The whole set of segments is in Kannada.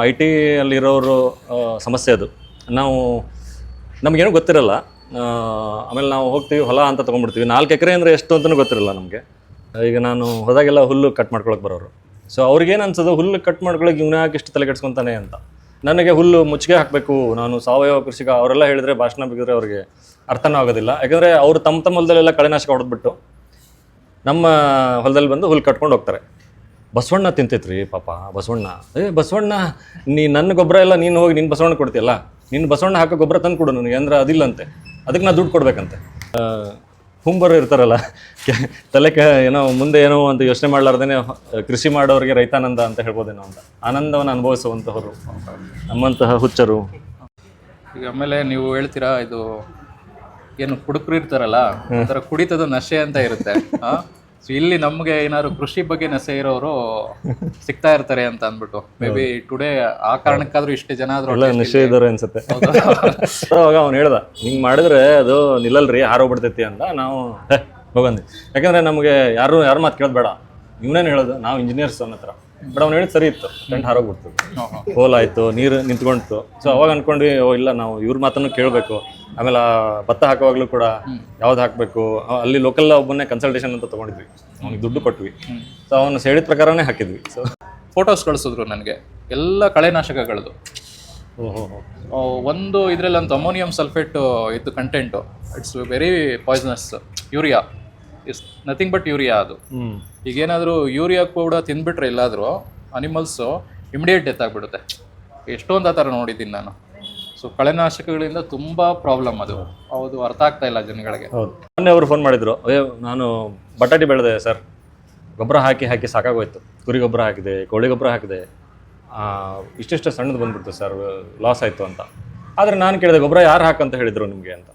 ಐ ಟಿ ಅಲ್ಲಿರೋರು ಸಮಸ್ಯೆ ಅದು. ನಾವು ನಮಗೇನು ಗೊತ್ತಿರಲ್ಲ. ಆಮೇಲೆ ನಾವು ಹೋಗ್ತೀವಿ, ಹೊಲ ಅಂತ ತೊಗೊಂಡ್ಬಿಡ್ತೀವಿ. ನಾಲ್ಕು ಎಕರೆ ಅಂದರೆ ಎಷ್ಟು ಅಂತಲೂ ಗೊತ್ತಿರಲ್ಲ ನಮಗೆ. ಈಗ ನಾನು ಹೋದಾಗೆಲ್ಲ ಹುಲ್ಲು ಕಟ್ ಮಾಡ್ಕೊಳಕ್ಕೆ ಬರೋರು. ಸೊ ಅವ್ರಿಗೇನು ಅನ್ಸೋದು, ಹುಲ್ಲು ಕಟ್ ಮಾಡ್ಕೊಳಕ್ಕೆ ಇವನ ಯಾಕೆ ಇಷ್ಟು ತಲೆ ಕೆಡ್ಸ್ಕೊತಾನೆ ಅಂತ. ನನಗೆ ಹುಲ್ಲು ಮುಚ್ಚಿಗೆ ಹಾಕಬೇಕು. ನಾನು ಸಾವಯವ ಕೃಷಿಕ ಅವರೆಲ್ಲ ಹೇಳಿದ್ರೆ ಭಾಷಣ ಬಿಗಿದ್ರೆ ಅವ್ರಿಗೆ ಅರ್ಥನೂ ಆಗೋದಿಲ್ಲ. ಯಾಕಂದರೆ ಅವರು ತಮ್ಮ ತಮ್ಮ ಹೊಲದಲ್ಲೆಲ್ಲ ಕಳೆನಾಶಕ ಹೊಡೆದ್ಬಿಟ್ಟು ನಮ್ಮ ಹೊಲದಲ್ಲಿ ಬಂದು ಹುಲ್ಲು ಕಟ್ಕೊಂಡು ಹೋಗ್ತಾರೆ. ಬಸವಣ್ಣ ತಿಂತೈತ್ರಿ ಪಾಪ ಬಸವಣ್ಣ. ಏ ಬಸವಣ್ಣ ನೀ ನನ್ನ ಗೊಬ್ಬರ ಎಲ್ಲ ನೀನು ಹೋಗಿ ನಿನ್ನ ಬಸವಣ್ಣ ಕೊಡ್ತೀಯಲ್ಲ? ನಿನ್ನ ಬಸವಣ್ಣ ಹಾಕೋ ಗೊಬ್ಬರ ತಂದು ಕೊಡು ನನಗೆ ಅಂದ್ರೆ ಅದಿಲ್ಲಂತೆ. ಅದಕ್ಕೆ ನಾ ದುಡ್ಡು ಕೊಡ್ಬೇಕಂತೆ. ಹುಂಬರು ಇರ್ತಾರಲ್ಲ ತಲೆ ಕೆ ಏನೋ ಮುಂದೆ ಏನೋ ಅಂತ ಯೋಚನೆ ಮಾಡಲಾರ್ದೇ ಕೃಷಿ ಮಾಡೋರಿಗೆ ರೈತಾನಂದ ಅಂತ ಹೇಳ್ಬೋದೇನೋ ಅಂತ. ಆನಂದವನ್ನು ಅನುಭವಿಸುವಂತಹವರು ನಮ್ಮಂತಹ ಹುಚ್ಚರು. ಈಗ ಆಮೇಲೆ ನೀವು ಹೇಳ್ತೀರಾ ಇದು ಏನು ಕುಡುಕರು ಇರ್ತಾರಲ್ಲ ಒಂಥರ ಕುಡಿತದ ನಶೆ ಅಂತ ಇರುತ್ತೆ. So ಇಲ್ಲಿ ನಮ್ಗೆ ಏನಾದ್ರು ಕೃಷಿ ಬಗ್ಗೆ ನಶೆ ಇರೋರು ಸಿಗ್ತಾ ಇರ್ತಾರೆ ಅಂತ ಅಂದ್ಬಿಟ್ಟು. ಮೇ ಬಿ ಟುಡೇ ಆ ಕಾರಣಕ್ಕಾದ್ರೂ ಇಷ್ಟು ಜನ ಆದ್ರೂ ಒಳ್ಳೆ ನಿಶ್ಚಯ ಇದ್ದಾರೆ ಅನ್ಸುತ್ತೆ. ಅವಾಗ ಅವ್ನು ಹೇಳ್ದ ಹಿಂಗ್ ಮಾಡಿದ್ರೆ ಅದು ನಿಲ್ಲಲ್ರಿ ಹಾರೋಗ್ಬಿಡ್ತೈತಿ ಅಂತ ನಾವು ಹೋಗಂದ್ವಿ ಯಾಕಂದ್ರೆ ನಮಗೆ ಯಾರು ಯಾರು ಮಾತು ಕೇಳೋದು ಬೇಡ. ಇವನೇನು ಹೇಳೋದು? ನಾವು ಇಂಜಿನಿಯರ್ಸ್ ಅನ್ನತ್ರ. ಹತ್ರ ಬಟ್ ಅವ್ನು ಹೇಳಿದ್ ಸರಿ ಇತ್ತು. ಟೆಂಟ್ ಹಾರೋಗ್ಬಿಡ್ತು ಹೋಲ್ ಆಯ್ತು ನೀರು ನಿಂತ್ಕೊಂಡ್ತು. ಸೊ ಅವಾಗ ಅನ್ಕೊಂಡ್ವಿ ಓ ಇಲ್ಲ ನಾವು ಇವ್ರ ಮಾತನ್ನು ಕೇಳಬೇಕು. ಆಮೇಲೆ ಭತ್ತ ಹಾಕುವಾಗ್ಲೂ ಕೂಡ ಯಾವ್ದು ಹಾಕಬೇಕು? ಅಲ್ಲಿ ಲೋಕಲ್ ಒಬ್ಬನೇ ಕನ್ಸಲ್ಟೇಷನ್ ಅಂತ ತಗೊಂಡಿದ್ವಿ. ಅವ್ನಿಗೆ ದುಡ್ಡು ಕೊಟ್ವಿ. ಸೊ ಅವನು ಹೇಳಿದ ಪ್ರಕಾರನೇ ಹಾಕಿದ್ವಿ. ಸೊ ಫೋಟೋಸ್ ಕಳಿಸಿದ್ರು ನನಗೆ. ಎಲ್ಲ ಕಳೆನಾಶಕಗಳದ್ದು ಒಂದು ಇದ್ರಲ್ಲಂತೂ ಅಮೋನಿಯಂ ಸಲ್ಫೇಟ್ ಇತ್ತು content it's very poisonous urea is nothing but urea ಅದು. ಈಗೇನಾದರೂ ಯೂರಿಯಾ ಕೂಡ ತಿಂದ್ಬಿಟ್ರೆ ಎಲ್ಲಾದರೂ ಅನಿಮಲ್ಸು ಇಮಿಡಿಯೇಟ್ ಡೆತ್ ಆಗಿಬಿಡುತ್ತೆ. ಎಷ್ಟೊಂದು ಆ ಥರ ನೋಡಿದ್ದೀನಿ ನಾನು. ಸೊ ಕಳೆನಾಶಕಗಳಿಂದ ತುಂಬ ಪ್ರಾಬ್ಲಮ್ ಅದು. ಹೌದು ಅರ್ಥ ಆಗ್ತಾ ಇಲ್ಲ ಜನಗಳಿಗೆ. ಹೌದು. ಮೊನ್ನೆ ಅವರು ಫೋನ್ ಮಾಡಿದ್ರು. ಅಯ್ಯೋ ನಾನು ಬಟಾಟಿ ಬೆಳೆದೆ ಸರ್. ಗೊಬ್ಬರ ಹಾಕಿ ಹಾಕಿ ಸಾಕಾಗೋಯ್ತು. ಕುರಿ ಗೊಬ್ಬರ ಹಾಕಿದೆ ಕೋಳಿ ಗೊಬ್ಬರ ಹಾಕಿದೆ. ಆ, ಇಷ್ಟಿಷ್ಟು ಸಣ್ಣದು ಬಂದ್ಬಿಡ್ತು ಸರ್ ಲಾಸ್ ಆಯಿತು ಅಂತ. ಆದರೆ ನಾನು ಕೇಳಿದೆ ಗೊಬ್ಬರ ಯಾರು ಹಾಕಂತ ಹೇಳಿದ್ರು ನಿಮಗೆ ಅಂತ.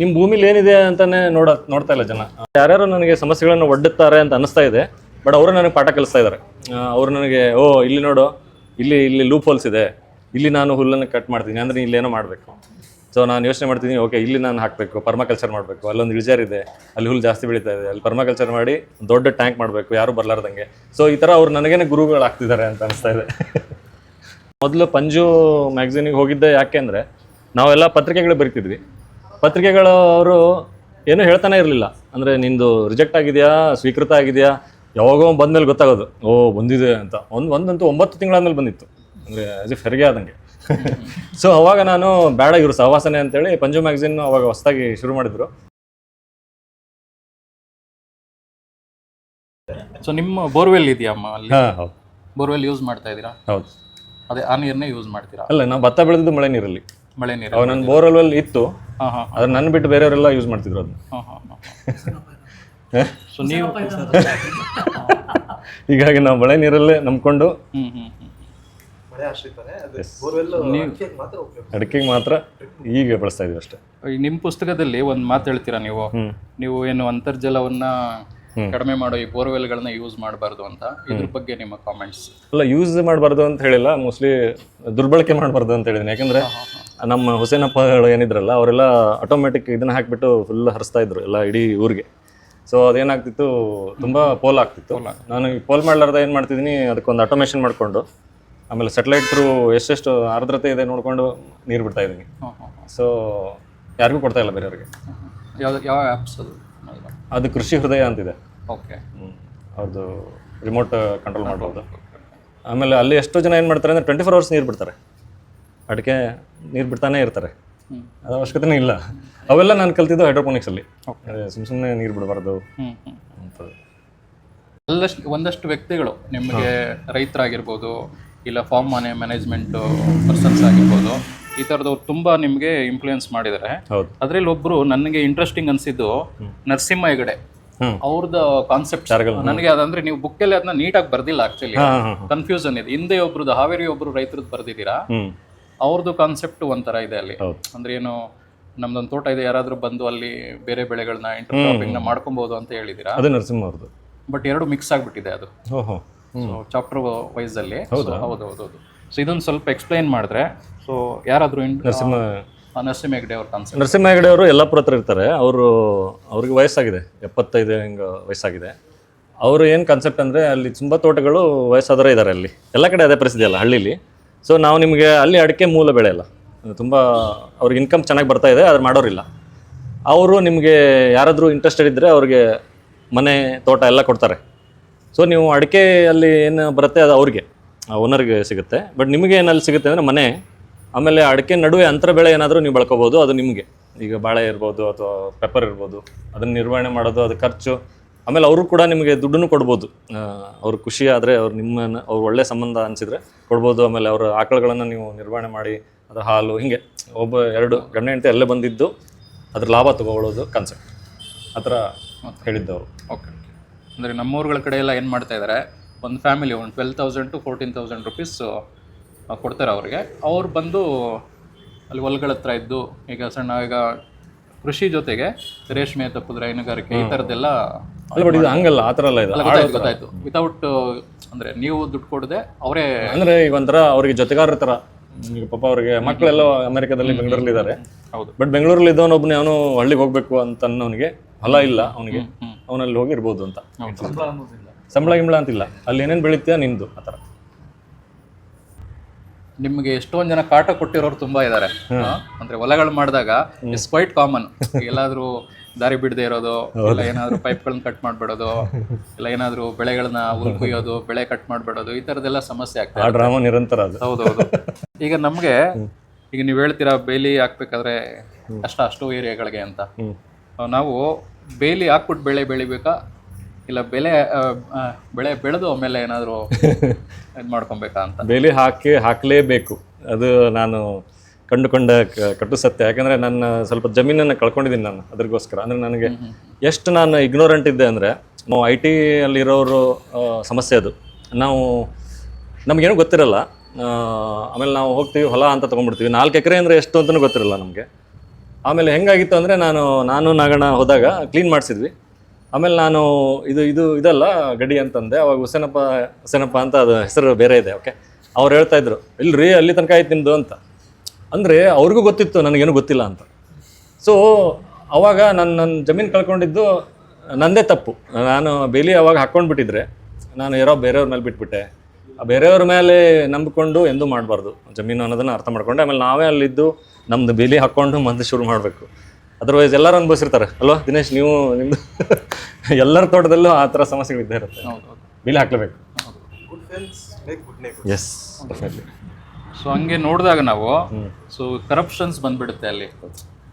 ನಿಮ್ಮ ಭೂಮಿಲಿ ಏನಿದೆ ಅಂತಾನೆ ನೋಡ, ನೋಡ್ತಾ ಇಲ್ಲ ಜನ. ಯಾರ್ಯಾರು ನನಗೆ ಸಮಸ್ಯೆಗಳನ್ನು ಒಡ್ಡುತ್ತಾರೆ ಅಂತ ಅನಿಸ್ತಾ ಇದೆ, ಬಟ್ ಅವರು ನನಗೆ ಪಾಠ ಕಲಿಸ್ತಾ ಇದ್ದಾರೆ ಅವರು ನನಗೆ, ಓ, ಇಲ್ಲಿ ನೋಡು, ಇಲ್ಲಿ ಇಲ್ಲಿ ಲೂಪ್ ಹೋಲ್ಸ್ ಇದೆ, ಇಲ್ಲಿ ನಾನು ಹುಲ್ಲನ್ನು ಕಟ್ ಮಾಡ್ತೀನಿ, ಅಂದರೆ ಇಲ್ಲೇನೋ ಮಾಡಬೇಕು. ಸೊ ನಾನು ಯೋಚನೆ ಮಾಡ್ತೀನಿ ಓಕೆ, ಇಲ್ಲಿ ನಾನು ಹಾಕಬೇಕು ಪರ್ಮಾಕಲ್ಚರ್ ಮಾಡಬೇಕು, ಅಲ್ಲೊಂದು ಇಳಿಜಾರ್ ಇದೆ, ಅಲ್ಲಿ ಹುಲ್ಲು ಜಾಸ್ತಿ ಬೆಳೀತಾ ಇದೆ, ಅಲ್ಲಿ ಪರ್ಮಾಕಲ್ಚರ್ ಮಾಡಿ ದೊಡ್ಡ ಟ್ಯಾಂಕ್ ಮಾಡಬೇಕು, ಯಾರು ಬರಲಾರ್ದಂಗೆ. ಸೊ ಈ ಥರ ಅವ್ರು ನನಗೇನೆ ಗುರುಗಳಾಗ್ತಿದ್ದಾರೆ ಅಂತ ಅನಿಸ್ತಾ ಇದೆ. ಮೊದಲು ಪಂಜು ಮ್ಯಾಗ್ಝಿನಿಗೆ ಹೋಗಿದ್ದೆ ಯಾಕೆ ಅಂದರೆ, ನಾವೆಲ್ಲ ಪತ್ರಿಕೆಗಳು ಬರಿತಿದ್ವಿ. ಪತ್ರಿಕೆಗಳು ಅವರು ಏನೂ ಹೇಳ್ತಾನೆ ಇರಲಿಲ್ಲ. ಅಂದರೆ ನಿಂದು ರಿಜೆಕ್ಟ್ ಆಗಿದೆಯಾ ಸ್ವೀಕೃತ ಆಗಿದೆಯಾ ಯಾವಾಗೋ ಬಂದ್ಮೇಲೆ ಗೊತ್ತಾಗೋದು. ಓ ಬಂದಿದೆ ಅಂತ. ಒಂದು ಒಂದಂತೂ ಒಂಬತ್ತು ತಿಂಗಳಾದ್ಮೇಲೆ ಬಂದಿತ್ತು. ಅಂದರೆ ಆಸ್ ಇಫ್ ಹೆರಿಗೆ ಆದಂಗೆ. ಸೊ ಅವಾಗ ನಾನು ಬೇಡ ಇವರು ಸಹವಾಸನೆ ಅಂತೇಳಿ ಪಂಜು ಮ್ಯಾಗ್ಝಿನ್ ಅವಾಗ ಹೊಸದಾಗಿ ಶುರು ಮಾಡಿದ್ರು. ಸೊ ನಿಮ್ಮ ಬೋರ್ವೆಲ್ ಇದೆಯಮ್ಮ ಅಲ್ಲಿ? ಹೌದು. ಬೋರ್ವೆಲ್ ಯೂಸ್ ಮಾಡ್ತಾ ಇದ್ದೀರಾ ಹೌದು. ಅದೇ ಆ ನೀರನ್ನೇ ಯೂಸ್ ಮಾಡ್ತೀರಾ? ಅಲ್ಲ ನಾವು ಭತ್ತ ಬೆಳೆದಿದ್ದು ಮಳೆ ನೀರಲ್ಲಿ. ಮಳೆ ನೀರು ಅವಾಗ ನನ್ನ ಬೋರ್ವೆಲ್ ಇತ್ತು. ಹಾಂ ಹಾಂ ಅದ್ರ ನನ್ನ ಬಿಟ್ಟು ಬೇರೆಯವರೆಲ್ಲ ಯೂಸ್ ಮಾಡ್ತಿದ್ರು ಅದನ್ನ ಹಾಂ ಹಾಂ ಸೊ ನೀವು ಹೀಗಾಗಿ ನಾವು ಮಳೆ ನೀರಲ್ಲೇ ನಂಬ್ಕೊಂಡು ಹ್ಞೂ ಹ್ಞೂ ಹ್ಞೂ ಅಡಿಕೆಗೆ ಮಾತ್ರ ಈಗ ಬಳಸ್ತಾ ಇದೀವಿ ಅಷ್ಟೇ. ನಿಮ್ಮ ಪುಸ್ತಕದಲ್ಲಿ ಒಂದು ಮಾತು ಹೇಳ್ತೀರಾ ನೀವು? ನೀವು ಏನು ಅಂತರ್ಜಲವನ್ನ ಕಡಿಮೆ ಮಾಡೋ ಈ ಬೋರ್ವೆಲ್ಗಳನ್ನ ಯೂಸ್ ಮಾಡಬಾರ್ದು ಅಂತ ಇದ್ರ ಬಗ್ಗೆ ನಿಮ್ಮ ಕಾಮೆಂಟ್ಸ್ ಅಲ್ಲ ಯೂಸ್ ಮಾಡಬಾರ್ದು ಅಂತ ಹೇಳಿಲ್ಲ ಮೋಸ್ಟ್ಲಿ ದುರ್ಬಳಕೆ ಮಾಡಬಾರ್ದು ಅಂತ ಹೇಳಿದ್ದೀನಿ ಯಾಕಂದ್ರೆ ನಮ್ಮ ಹುಸೇನಪ್ಪಗಳು ಏನಿದ್ರಲ್ಲ ಅವರೆಲ್ಲ ಆಟೋಮೆಟಿಕ್ ಇದನ್ನ ಹಾಕ್ಬಿಟ್ಟು ಫುಲ್ ಹರಿಸ್ತಾ ಇದ್ರು ಎಲ್ಲ ಇಡೀ ಊರಿಗೆ. ಸೊ ಅದೇನಾಗ್ತಿತ್ತು ತುಂಬಾ ಪೋಲ್ ಆಗ್ತಿತ್ತು. ನಾನು ಈ ಪೋಲ್ ಮಾಡ್ಲಾರ್ದ ಏನು ಮಾಡ್ತಿದ್ದೀನಿ ಅದಕ್ಕೊಂದು ಆಟೋಮೇಷನ್ ಮಾಡಿಕೊಂಡು ಆಮೇಲೆ ಸೆಟಲೈಟ್ ಥ್ರೂ ಎಷ್ಟೆಷ್ಟು ಆರ್ದ್ರತೆ ಇದೆ ನೋಡಿಕೊಂಡು ನೀರು ಬಿಡ್ತಾ ಇದ್ದೀನಿ. ಸೊ ಯಾರಿಗೂ ಕೊಡ್ತಾ ಇಲ್ಲ ಬೇರೆಯವ್ರಿಗೆ. ಯಾವ ಯಾವ ಆ್ಯಪ್ಸ್ ಅದು? ಅದು ಕೃಷಿ ಹೃದಯ ಅಂತಿದೆ. ಓಕೆ. ಅವ್ರದ್ದು ರಿಮೋಟ್ ಕಂಟ್ರೋಲ್ ಮಾಡ್ಬೋದು. ಆಮೇಲೆ ಅಲ್ಲಿ ಎಷ್ಟೋ ಜನ ಏನು ಮಾಡ್ತಾರೆ ಅಂದರೆ ಟ್ವೆಂಟಿ ಫೋರ್ ಅವರ್ಸ್ ನೀರು ಬಿಡ್ತಾರೆ. ಅಡಿಕೆ ನೀರು ಬಿಡ್ತಾನೆ ಇರ್ತಾರೆ. ಅದ ಅದು ಅವಶ್ಯಕತೆನೇ ಇಲ್ಲ. ಅವೆಲ್ಲ ನಾನು ಕಲ್ತಿದ್ದು ಹೈಡ್ರೋಪೋನಿಕ್ಸಲ್ಲಿ ಸುಮ್ಮ ಸುಮ್ಮನೆ ನೀರು ಬಿಡಬಾರ್ದು. ಹ್ಞೂ ಹ್ಞೂ ಅಂತದ್ದು ಒಂದಷ್ಟು ಒಂದಷ್ಟು ವ್ಯಕ್ತಿಗಳು ನಿಮಗೆ ರೈತರಾಗಿರ್ಬೋದು ಇಲ್ಲ ಫಾರ್ಮ್ ಮನೆ ಮ್ಯಾನೇಜ್ಮೆಂಟು ಪರ್ಸನ್ಸ್ ಆಗಿರ್ಬೋದು ಈ ಥರದವ್ರು ತುಂಬ ನಿಮಗೆ ಇನ್ಫ್ಲೂಯೆನ್ಸ್ ಮಾಡಿದ್ದಾರೆ. ಹೌದು. ಅದರಲ್ಲಿ ಒಬ್ಬರು ನನಗೆ ಇಂಟ್ರೆಸ್ಟಿಂಗ್ ಅನಿಸಿದ್ದು ನರಸಿಂಹ ಹೆಗಡೆ ಅವ್ರದ್ದು ಕಾನ್ಸೆಪ್ಟ್ ನನಗೆ ಅದಂದ್ರೆ ನೀವು ಬುಕ್ ಅಲ್ಲಿ ಅದನ್ನ ನೀಟಾಗಿ ಬರ್ದಿಲ್ಲ ಆಕ್ಚುಲಿ ಕನ್ಫ್ಯೂಷನ್ ಇದೆ. ಹಿಂದೆ ಒಬ್ರದ್ದು ಹಾವೇರಿ ಒಬ್ರು ರೈತರದ್ದು ಬರ್ದಿದ್ದೀರಾ? ಅವ್ರದ್ದು ಕಾನ್ಸೆಪ್ಟ್ ಒಂಥರ ಇದೆ ಅಲ್ಲಿ. ಅಂದ್ರೆ ಏನು ನಮ್ದೊಂದು ತೋಟ ಇದೆ ಯಾರಾದ್ರೂ ಬಂದು ಅಲ್ಲಿ ಬೇರೆ ಬೆಳೆಗಳನ್ನ ಇಂಟರ್ಕ್ರಾಪಿಂಗ್ ಮಾಡ್ಕೊಬಹುದು ಅಂತ ಹೇಳಿದೀರಾ ಅದು ನರಸಿಂಹ ಅವ್ರದ್ದು ಬಟ್ ಎರಡು ಮಿಕ್ಸ್ ಆಗ್ಬಿಟ್ಟಿದೆ ಅದು. ಚಾಪ್ಟರ್ ವೈಸ್ ಅಲ್ಲಿ. ಹೌದು? ಹೌದು ಹೌದು ಸೊ ಇದೊಂದು ಸ್ವಲ್ಪ ಎಕ್ಸ್ಪ್ಲೈನ್ ಮಾಡಿದ್ರೆ ಸೊ ಯಾರಾದ್ರೂ ನರಸಿಂಹ ನರಸಿಂಹ ಹೆಗ್ಡೆ ಅವ್ರ ನರಸಿಂಹ ಹೆಗಡೆ ಅವರು ಯಲ್ಲಾಪುರ ಹತ್ರ ಇರ್ತಾರೆ. ಅವರು, ಅವ್ರಿಗೆ ವಯಸ್ಸಾಗಿದೆ. ಎಪ್ಪತ್ತೈದು ಹಿಂಗೆ ವಯಸ್ಸಾಗಿದೆ. ಅವರು ಏನು ಕಾನ್ಸೆಪ್ಟ್ ಅಂದರೆ ಅಲ್ಲಿ ತುಂಬ ತೋಟಗಳು ವಯಸ್ಸಾದವರೇ ಇದ್ದಾರೆ ಅಲ್ಲಿ. ಎಲ್ಲ ಕಡೆ ಅದೇ ಪರಿಸ್ಥಿತಿ ಅಲ್ಲ ಹಳ್ಳಿಲಿ. ಸೊ ನಾವು ನಿಮಗೆ ಅಲ್ಲಿ ಅಡಿಕೆ ಮೂಲ ಬೆಳೆ ಅಲ್ಲ. ತುಂಬ ಅವ್ರಿಗೆ ಇನ್ಕಮ್ ಚೆನ್ನಾಗಿ ಬರ್ತಾ ಇದೆ, ಆದ್ರೆ ಮಾಡೋರಿಲ್ಲ. ಅವರು ನಿಮಗೆ ಯಾರಾದರೂ ಇಂಟ್ರೆಸ್ಟೆಡ್ ಇದ್ದರೆ ಅವ್ರಿಗೆ ಮನೆ, ತೋಟ ಎಲ್ಲ ಕೊಡ್ತಾರೆ. ಸೊ ನೀವು ಅಡಿಕೆ ಅಲ್ಲಿ ಏನು ಬರುತ್ತೆ ಅದು ಅವ್ರಿಗೆ ಓನರ್ಗೆ ಸಿಗುತ್ತೆ. ಬಟ್ ನಿಮಗೆ ಏನಲ್ಲಿ ಸಿಗುತ್ತೆ ಅಂದರೆ ಮನೆ. ಆಮೇಲೆ ಅಡಿಕೆ ನಡುವೆ ಅಂತರ ಬೆಳೆ ಏನಾದರೂ ನೀವು ಬೆಳ್ಕೊಬೋದು ಅದು ನಿಮಗೆ. ಈಗ ಬಾಳೆ ಇರ್ಬೋದು ಅಥವಾ ಪೆಪ್ಪರ್ ಇರ್ಬೋದು ಅದನ್ನು ನಿರ್ವಹಣೆ ಮಾಡೋದು ಅದು ಖರ್ಚು. ಆಮೇಲೆ ಅವರು ಕೂಡ ನಿಮಗೆ ದುಡ್ಡನ್ನು ಕೊಡ್ಬೋದು. ಅವ್ರ ಖುಷಿ ಆದರೆ ಅವ್ರು ನಿಮ್ಮನ್ನು ಅವ್ರು ಒಳ್ಳೆ ಸಂಬಂಧ ಅನಿಸಿದ್ರೆ ಕೊಡ್ಬೋದು. ಆಮೇಲೆ ಅವರ ಆಕಳುಗಳನ್ನು ನೀವು ನಿರ್ವಹಣೆ ಮಾಡಿ ಅದರ ಹಾಲು ಹೀಗೆ. ಒಬ್ಬ ಎರಡು ಗಂಡ ಹೆಂಡತಿ ಅಲ್ಲೇ ಬಂದಿದ್ದು ಅದ್ರ ಲಾಭ ತಗೊಳ್ಳೋದು ಕನ್ಸೆಪ್ಟ್ ಆ ಥರ ಹೇಳಿದ್ದವರು. ಓಕೆ ಅಂದರೆ ನಮ್ಮೂರುಗಳ ಕಡೆ ಎಲ್ಲ ಏನು ಮಾಡ್ತಾ ಇದ್ದಾರೆ ಒಂದು ಫ್ಯಾಮಿಲಿ ಒಂದು twelve thousand to fourteen thousand rupees ಕೊಡ್ತಾರೆ ಅವ್ರಿಗೆ. ಅವ್ರು ಬಂದು ಅಲ್ಲಿ ಹೊಲ್ಗಳ ಹತ್ರ ಇದ್ದು ಈಗ ಸಣ್ಣ ಈಗ ಕೃಷಿ ಜೊತೆಗೆ ರೇಷ್ಮೆ ತಪ್ಪುದ್ರ ಹೈನುಗಾರಿಕೆ ಈ ಥರದ್ದೆಲ್ಲ ಅಲ್ಲ ಬಟ್ ಇದು ಹಂಗಲ್ಲ ಆ ಥರ ಎಲ್ಲ ಇದು. ಅಲ್ಲ, ಗೊತ್ತಾಯ್ತು ಗೊತ್ತಾಯ್ತು. ವಿತೌಟ್ ಅಂದರೆ ನೀವು ದುಡ್ಡು ಕೊಡದೆ ಅವರೇ ಅಂದ್ರೆ ಈಗ ಒಂಥರ ಅವ್ರಿಗೆ ಜೊತೆಗಾರರ ತರ ಈಗ ಪಾಪ ಅವ್ರಿಗೆ ಮಕ್ಕಳೆಲ್ಲ ಅಮೆರಿಕದಲ್ಲಿ ಬೆಂಗಳೂರಲ್ಲಿ ಇದ್ದಾರೆ ಹೌದು. ಬಟ್ ಬೆಂಗಳೂರಲ್ಲಿ ಇದ್ದವನೊಬ್ಬನೇ ಅವನು ಹಳ್ಳಿಗೆ ಹೋಗ್ಬೇಕು ಅಂತ ಅನ್ನೋನಿಗೆ ಹೊಲ ಇಲ್ಲ ಅವನಿಗೆ. ಅವನಲ್ಲಿ ಹೋಗಿರ್ಬೋದು ಅಂತ. ಸಂಬಳ ಗಿಂಬಳ ಅಂತಿಲ್ಲ. ಅಲ್ಲಿ ಏನೇನು ಬೆಳೀತೀಯ ನಿಂದು ಆ ಥರ. ನಿಮಗೆ ಎಷ್ಟೊಂದ್ ಜನ ಕಾಟ ಕೊಟ್ಟಿರೋರು ತುಂಬಾ ಇದಾರೆ. ಅಂದ್ರೆ ಹೊಲಗಳು ಮಾಡಿದಾಗ ಇಟ್ಸ್ ಕ್ವೈಟ್ ಕಾಮನ್. ಎಲ್ಲಾದ್ರೂ ದಾರಿ ಬಿಡದೆ ಇರೋದು ಇಲ್ಲ ಏನಾದ್ರೂ ಪೈಪ್ಗಳನ್ನ ಕಟ್ ಮಾಡ್ಬಿಡೋದು ಇಲ್ಲ ಏನಾದ್ರೂ ಬೆಳೆಗಳನ್ನ ಹುಲ್ ಕುಯ್ಯೋದು ಬೆಳೆ ಕಟ್ ಮಾಡ್ಬಿಡೋದು ಈ ತರದೆಲ್ಲ ಸಮಸ್ಯೆ ಆಗ್ತದೆ ಡ್ರಾಮಾ ನಿರಂತರ ಹೌದೌದು. ಈಗ ನಮ್ಗೆ ಈಗ ನೀವು ಹೇಳ್ತೀರಾ ಬೇಲಿ ಹಾಕ್ಬೇಕಾದ್ರೆ ಅಷ್ಟ ಅಷ್ಟು ಏರಿಯಾಗಳಿಗೆ ಅಂತ. ನಾವು ಬೇಲಿ ಹಾಕ್ಬಿಟ್ಟು ಬೆಳೆ ಬೆಳಿಬೇಕಾ ಇಲ್ಲ ಬೆಲೆ ಬೆಳೆ ಬೆಳೆದು ಆಮೇಲೆ ಏನಾದರೂ ಇದು ಮಾಡ್ಕೊಬೇಕಾ ಅಂತ. ಬೆಲೆ ಹಾಕಿ ಹಾಕಲೇಬೇಕು. ಅದು ನಾನು ಕಂಡುಕೊಂಡ ಕಟ್ಟು ಕಟು ಸತ್ಯ. ಯಾಕಂದರೆ ನನ್ನ ಸ್ವಲ್ಪ ಜಮೀನನ್ನು ಕಳ್ಕೊಂಡಿದ್ದೀನಿ ನಾನು ಅದ್ರಗೋಸ್ಕರ. ಅಂದರೆ ನನಗೆ ಎಷ್ಟು ನಾನು ಇಗ್ನೋರೆಂಟ್ ಇದ್ದೆ ಅಂದರೆ ನಾವು ಐ ಟಿ ಅಲ್ಲಿರೋರು ಸಮಸ್ಯೆ ಅದು. ನಾವು ನಮಗೇನು ಗೊತ್ತಿರಲ್ಲ ಆಮೇಲೆ ನಾವು ಹೋಗ್ತೀವಿ ಹೊಲ ಅಂತ ತೊಗೊಂಡ್ಬಿಡ್ತೀವಿ. ನಾಲ್ಕು ಎಕರೆ ಅಂದರೆ ಎಷ್ಟು ಅಂತಲೂ ಗೊತ್ತಿರಲ್ಲ ನಮಗೆ. ಆಮೇಲೆ ಹೆಂಗಾಗಿತ್ತು ಅಂದರೆ ನಾನು ನಾನು ನಾಗಣ್ಣ ಹೋದಾಗ ಕ್ಲೀನ್ ಮಾಡಿಸಿದ್ವಿ. ಆಮೇಲೆ ನಾನು ಇದು ಇದು, ಇದಲ್ಲ ಗಡಿ ಅಂತಂದೆ. ಅವಾಗ ಹುಸೇನಪ್ಪ ಹುಸೇನಪ್ಪ ಅಂತ ಅದು ಹೆಸರು ಬೇರೆ ಇದೆ ಓಕೆ ಅವ್ರು ಹೇಳ್ತಾ ಇದ್ರು, ಇಲ್ರಿ, ಅಲ್ಲಿ ತನಕ ಆಯ್ತು ನಿಮ್ಮದು ಅಂತ. ಅಂದರೆ ಅವ್ರಿಗೂ ಗೊತ್ತಿತ್ತು, ನನಗೇನು ಗೊತ್ತಿಲ್ಲ ಅಂತ. ಸೊ ಅವಾಗ ನನ್ನ ನನ್ನ ಜಮೀನು ಕಳ್ಕೊಂಡಿದ್ದು ನಂದೇ ತಪ್ಪು. ನಾನು ಬೇಲಿ ಅವಾಗ ಹಾಕ್ಕೊಂಡ್ಬಿಟ್ಟಿದ್ರೆ ನಾನು ಯಾರೋ ಬೇರೆಯವ್ರ ಮೇಲೆ ಬಿಟ್ಬಿಟ್ಟೆ. ಆ ಬೇರೆಯವ್ರ ಮೇಲೆ ನಂಬಿಕೊಂಡು ಎಂದೂ ಮಾಡಬಾರ್ದು. ಜಮೀನು ಅನ್ನೋದನ್ನು ಅರ್ಥ ಮಾಡ್ಕೊಂಡೆ. ಆಮೇಲೆ ನಾವೇ ಅಲ್ಲಿದ್ದು ನಮ್ಮದು ಬೇಲಿ ಹಾಕ್ಕೊಂಡು ಮತ್ತೆ ಶುರು ಮಾಡಬೇಕು. ಅದರ್ವೈಸ್ ಎಲ್ಲರೂ ಅನುಭವಿಸಿರ್ತಾರೆ. ಅಲ್ವಾ? ದಿನೇಶ್ ನೀವು ನಿಮ್ದು ಎಲ್ಲರ ತೋಟದಲ್ಲೂ ಆ ಥರ ಸಮಸ್ಯೆಗಳು ಇದ್ದೇ ಇರುತ್ತೆ. ಬಿಲ್ ಬೇಲಿ ಹಾಕ್ಲೇಬೇಕು. ಎಸ್ ಡೆಫಿನೆಟ್ಲಿ ಸೊ ಹಂಗೆ ನೋಡಿದಾಗ ನಾವು ಸೊ ಕರಪ್ಷನ್ಸ್ ಬಂದ್ಬಿಡುತ್ತೆ ಅಲ್ಲಿ.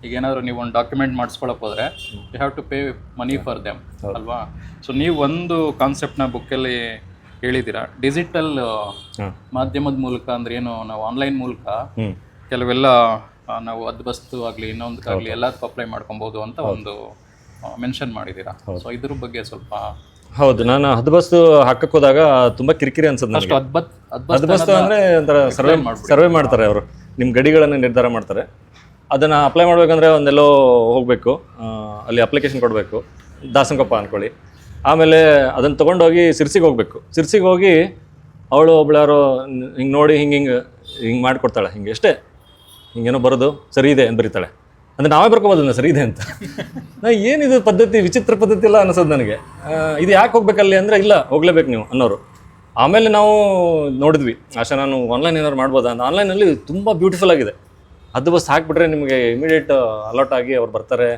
ಈಗ ಏನಾದರೂ ನೀವು ಒಂದು ಡಾಕ್ಯುಮೆಂಟ್ ಮಾಡಿಸ್ಕೊಳಕ್ ಹೋದ್ರೆ you have to pay money for them ಅಲ್ವಾ? ಸೊ ನೀವು ಒಂದು ಕಾನ್ಸೆಪ್ಟ್ನ ಬುಕ್ಕಲ್ಲಿ ಹೇಳಿದ್ದೀರಾ? ಡಿಜಿಟಲ್ ಮಾಧ್ಯಮದ ಮೂಲಕ ಅಂದ್ರೆ ಏನು ನಾವು ಆನ್ಲೈನ್ ಮೂಲಕ ಕೆಲವೆಲ್ಲ ನಾವು ಅದ್ಬಸ್ತು ಆಗಲಿ ಇನ್ನೊಂದಕ್ಕಾಗಲಿ ಎಲ್ಲದಕ್ಕೂ ಅಪ್ಲೈ ಮಾಡ್ಕೊಬೋದು ಅಂತ ಒಂದು ಮೆನ್ಷನ್ ಮಾಡಿದ್ದೀರಾ? ಸೊ ಇದ್ರ ಬಗ್ಗೆ ಸ್ವಲ್ಪ ಹೌದು ನಾನು ಹದ್ಬಸ್ತು ಹಾಕಕ್ಕೆ ಹೋದಾಗ ತುಂಬಾ ಕಿರಿಕಿರಿ ಅನ್ಸುತ್ತೆ ನನಗೆ ಅಷ್ಟು ಹದ್ಬಸ್ತು ಅಂದರೆ ಒಂಥರ ಸರ್ವೆ ಸರ್ವೆ ಮಾಡ್ತಾರೆ ಅವರು. ನಿಮ್ಮ ಗಡಿಗಳನ್ನು ನಿರ್ಧಾರ ಮಾಡ್ತಾರೆ. ಅದನ್ನು ಅಪ್ಲೈ ಮಾಡ್ಬೇಕಂದ್ರೆ ಒಂದೆಲ್ಲೋ ಹೋಗಬೇಕು. ಅಲ್ಲಿ ಅಪ್ಲಿಕೇಶನ್ ಕೊಡಬೇಕು. ದಾಸನಕೊಪ್ಪ ಅಂದ್ಕೊಳ್ಳಿ ಆಮೇಲೆ ಅದನ್ನು ತೊಗೊಂಡೋಗಿ ಸಿರ್ಸಿಗೆ ಹೋಗಬೇಕು. ಸಿರ್ಸಿಗೆ ಹೋಗಿ ಅವಳು ಒಬ್ಳು ಯಾರೋ ಹಿಂಗೆ ನೋಡಿ ಹಿಂಗೆ ಹಿಂಗೆ ಹಿಂಗೆ ಮಾಡಿಕೊಡ್ತಾಳೆ. ಹಿಂಗೆ ಎಷ್ಟೇ ಹಿಂಗೇನೋ ಬರೋದು ಸರಿ ಇದೆ ಅಂತ ಬರೀತಾಳೆ. ಅಂದರೆ ನಾವೇ ಬರ್ಕೋಬೋದಲ್ಲ ಸರಿ ಇದೆ ಅಂತ. ನಾ ಏನಿದು ಪದ್ಧತಿ ವಿಚಿತ್ರ ಪದ್ಧತಿ ಎಲ್ಲ ಅನಿಸೋದು ನನಗೆ. ಇದು ಯಾಕೆ ಹೋಗ್ಬೇಕಲ್ಲಿ ಅಂದರೆ ಇಲ್ಲ ಹೋಗ್ಲೇಬೇಕು ನೀವು ಅನ್ನೋರು. ಆಮೇಲೆ ನಾವು ನೋಡಿದ್ವಿ ಆಶಾ ನಾನು ಆನ್ಲೈನ್ ಏನಾದ್ರು ಮಾಡ್ಬೋದಾ ಅಂತ. ಆನ್ಲೈನಲ್ಲಿ ತುಂಬ ಬ್ಯೂಟಿಫುಲ್ ಆಗಿದೆ. ಅದು ಬಸ್ ಹಾಕ್ಬಿಟ್ರೆ ನಿಮಗೆ ಇಮಿಡಿಯೇಟ್ ಅಲರ್ಟ್ ಆಗಿ ಅವ್ರು ಬರ್ತಾರೆ.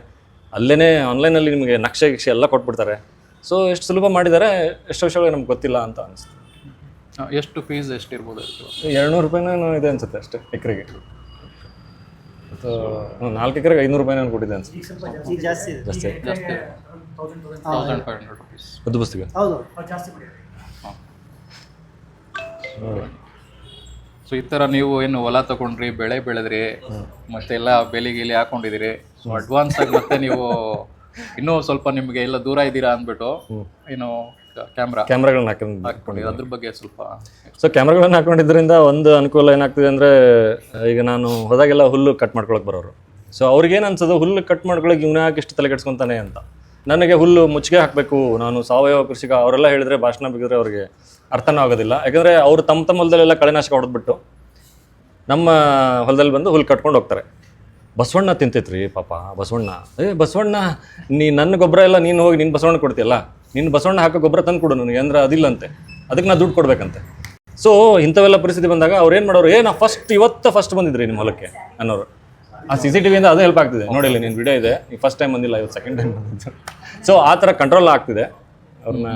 ಅಲ್ಲೇ ಆನ್ಲೈನಲ್ಲಿ ನಿಮಗೆ ನಕ್ಷೆ ಗಿಕ್ಷೆ ಎಲ್ಲ ಕೊಟ್ಬಿಡ್ತಾರೆ. ಸೊ ಎಷ್ಟು ಸುಲಭ ಮಾಡಿದ್ದಾರೆ ಎಷ್ಟು ವಿಷಯಗಳು ನಮ್ಗೆ ಗೊತ್ತಿಲ್ಲ ಅಂತ ಅನಿಸ್ತು ಎಷ್ಟು ಫೀಸ್ ಎಷ್ಟಿರ್ಬೋದು? ಎರಡು ನೂರು ರೂಪಾಯಿನೂ ಇದೆ ಅನ್ಸುತ್ತೆ ಅಷ್ಟೇ ಎಕರೆಗೆ. ನಾಲ್ಕು ಎಕರೆಗೆ ಐನೂರು ರೂಪಾಯಿ ಕೊಟ್ಟಿದ್ದೆ ಅನ್ಸುತ್ತೆ. ಜಾಸ್ತಿ ಇದೆ. ಜಾಸ್ತಿ ಬಸ್ತಿಗೆ? ನೋಡಿ ಸೊ ಈ ಥರ ನೀವು ಏನು ಹೊಲ ತಗೊಂಡ್ರಿ ಬೆಳೆ ಬೆಳೆದ್ರಿ ಮತ್ತೆಲ್ಲ ಬೆಲೆ ಗಿಲಿ ಹಾಕೊಂಡಿದ್ದೀರಿ ಸೊ ಅಡ್ವಾನ್ಸ್ ಆಗಿ ಮತ್ತೆ ನೀವು ಇನ್ನೂ ಸ್ವಲ್ಪ ನಿಮಗೆ ಎಲ್ಲ ದೂರ ಇದ್ದೀರಾ ಅಂದ್ಬಿಟ್ಟು ಏನು ಕ್ಯಾಮ್ರಾ ಕ್ಯಾಮ್ರಾಗಳನ್ನ ಹಾಕೊಂಡು ಹಾಕೊಂಡಿದ್ದೀರಿ ಅದ್ರ ಬಗ್ಗೆ ಸ್ವಲ್ಪ ಸೊ ಕ್ಯಾಮ್ರಾಗಳನ್ನ ಹಾಕೊಂಡಿದ್ದರಿಂದ ಒಂದು ಅನುಕೂಲ ಏನಾಗ್ತಿದೆ ಅಂದರೆ ಈಗ ನಾನು ಹೋದಾಗೆಲ್ಲ ಹುಲ್ಲು ಕಟ್ ಮಾಡ್ಕೊಳಕ್ಕೆ ಬರೋರು. ಸೊ ಅವ್ರಿಗೇನು ಅನ್ಸೋದು ಹುಲ್ಲು ಕಟ್ ಮಾಡ್ಕೊಳಕ್ಕೆ ಇವನೇ ಯಾಕೆ ಇಷ್ಟು ತಲೆ ಕೆಡ್ಸ್ಕೊತಾನೆ ಅಂತ. ನನಗೆ ಹುಲ್ಲು ಮುಚ್ಚಿಗೆ ಹಾಕಬೇಕು ನಾನು ಸಾವಯವ ಕೃಷಿಕ ಅವರೆಲ್ಲ ಹೇಳಿದ್ರೆ ಭಾಷಣ ಬಿಗಿದ್ರೆ ಅವ್ರಿಗೆ ಅರ್ಥನೂ ಆಗೋದಿಲ್ಲ. ಯಾಕಂದರೆ ಅವರು ತಮ್ಮ ತಮ್ಮ ಹೊಲದಲ್ಲೆಲ್ಲ ಕಳೆನಾಶಕ ಹೊಡೆದ್ಬಿಟ್ಟು ನಮ್ಮ ಹೊಲದಲ್ಲಿ ಬಂದು ಹುಲ್ಲು ಕಟ್ಕೊಂಡು ಹೋಗ್ತಾರೆ. ಬಸವಣ್ಣ ತಿಂತೈತ್ರಿ ಪಾಪ ಬಸವಣ್ಣ. ಏ ಬಸವಣ್ಣ ನೀ ನನ್ನ ಗೊಬ್ಬರ ಎಲ್ಲ ನೀನು ಹೋಗಿ ನಿನ್ನ ಬಸವಣ್ಣ ಕೊಡ್ತೀಯಲ್ಲ? ನಿನ್ನ ಬಸವಣ್ಣ ಹಾಕೋ ಗೊಬ್ಬರ ತಂದು ಕೊಡು ನನಗೆ ಅಂದ್ರೆ ಅದಿಲ್ಲಂತೆ. ಅದಕ್ಕೆ ನಾ ದುಡ್ಡು ಕೊಡ್ಬೇಕಂತೆ. ಸೊ ಇಂಥವೆಲ್ಲ ಪರಿಸ್ಥಿತಿ ಬಂದಾಗ ಅವ್ರು ಏನು ಮಾಡೋರು ಏನು ಫಸ್ಟ್ ಇವತ್ತು ಫಸ್ಟ್ ಬಂದಿದ್ರಿ ನಿಮ್ಮ ಹೊಲಕ್ಕೆ ಅನ್ನೋರು. ಆ ಸಿ ಸಿ ಟಿ ವಿಯಿಂದ ಅದು ಹೆಲ್ಪ್ ಆಗ್ತಿದೆ. ನೋಡಿಲ್ಲ ನೀನು ವಿಡಿಯೋ ಇದೆ. ನೀವು ಫಸ್ಟ್ ಟೈಮ್ ಬಂದಿಲ್ಲ ಇವತ್ತು ಸೆಕೆಂಡ್ ಟೈಮ್ ಬಂದಿದ್ದು. ಸೊ ಆ ಥರ ಕಂಟ್ರೋಲ್ ಆಗ್ತಿದೆ. ಅವ್ರನ್ನ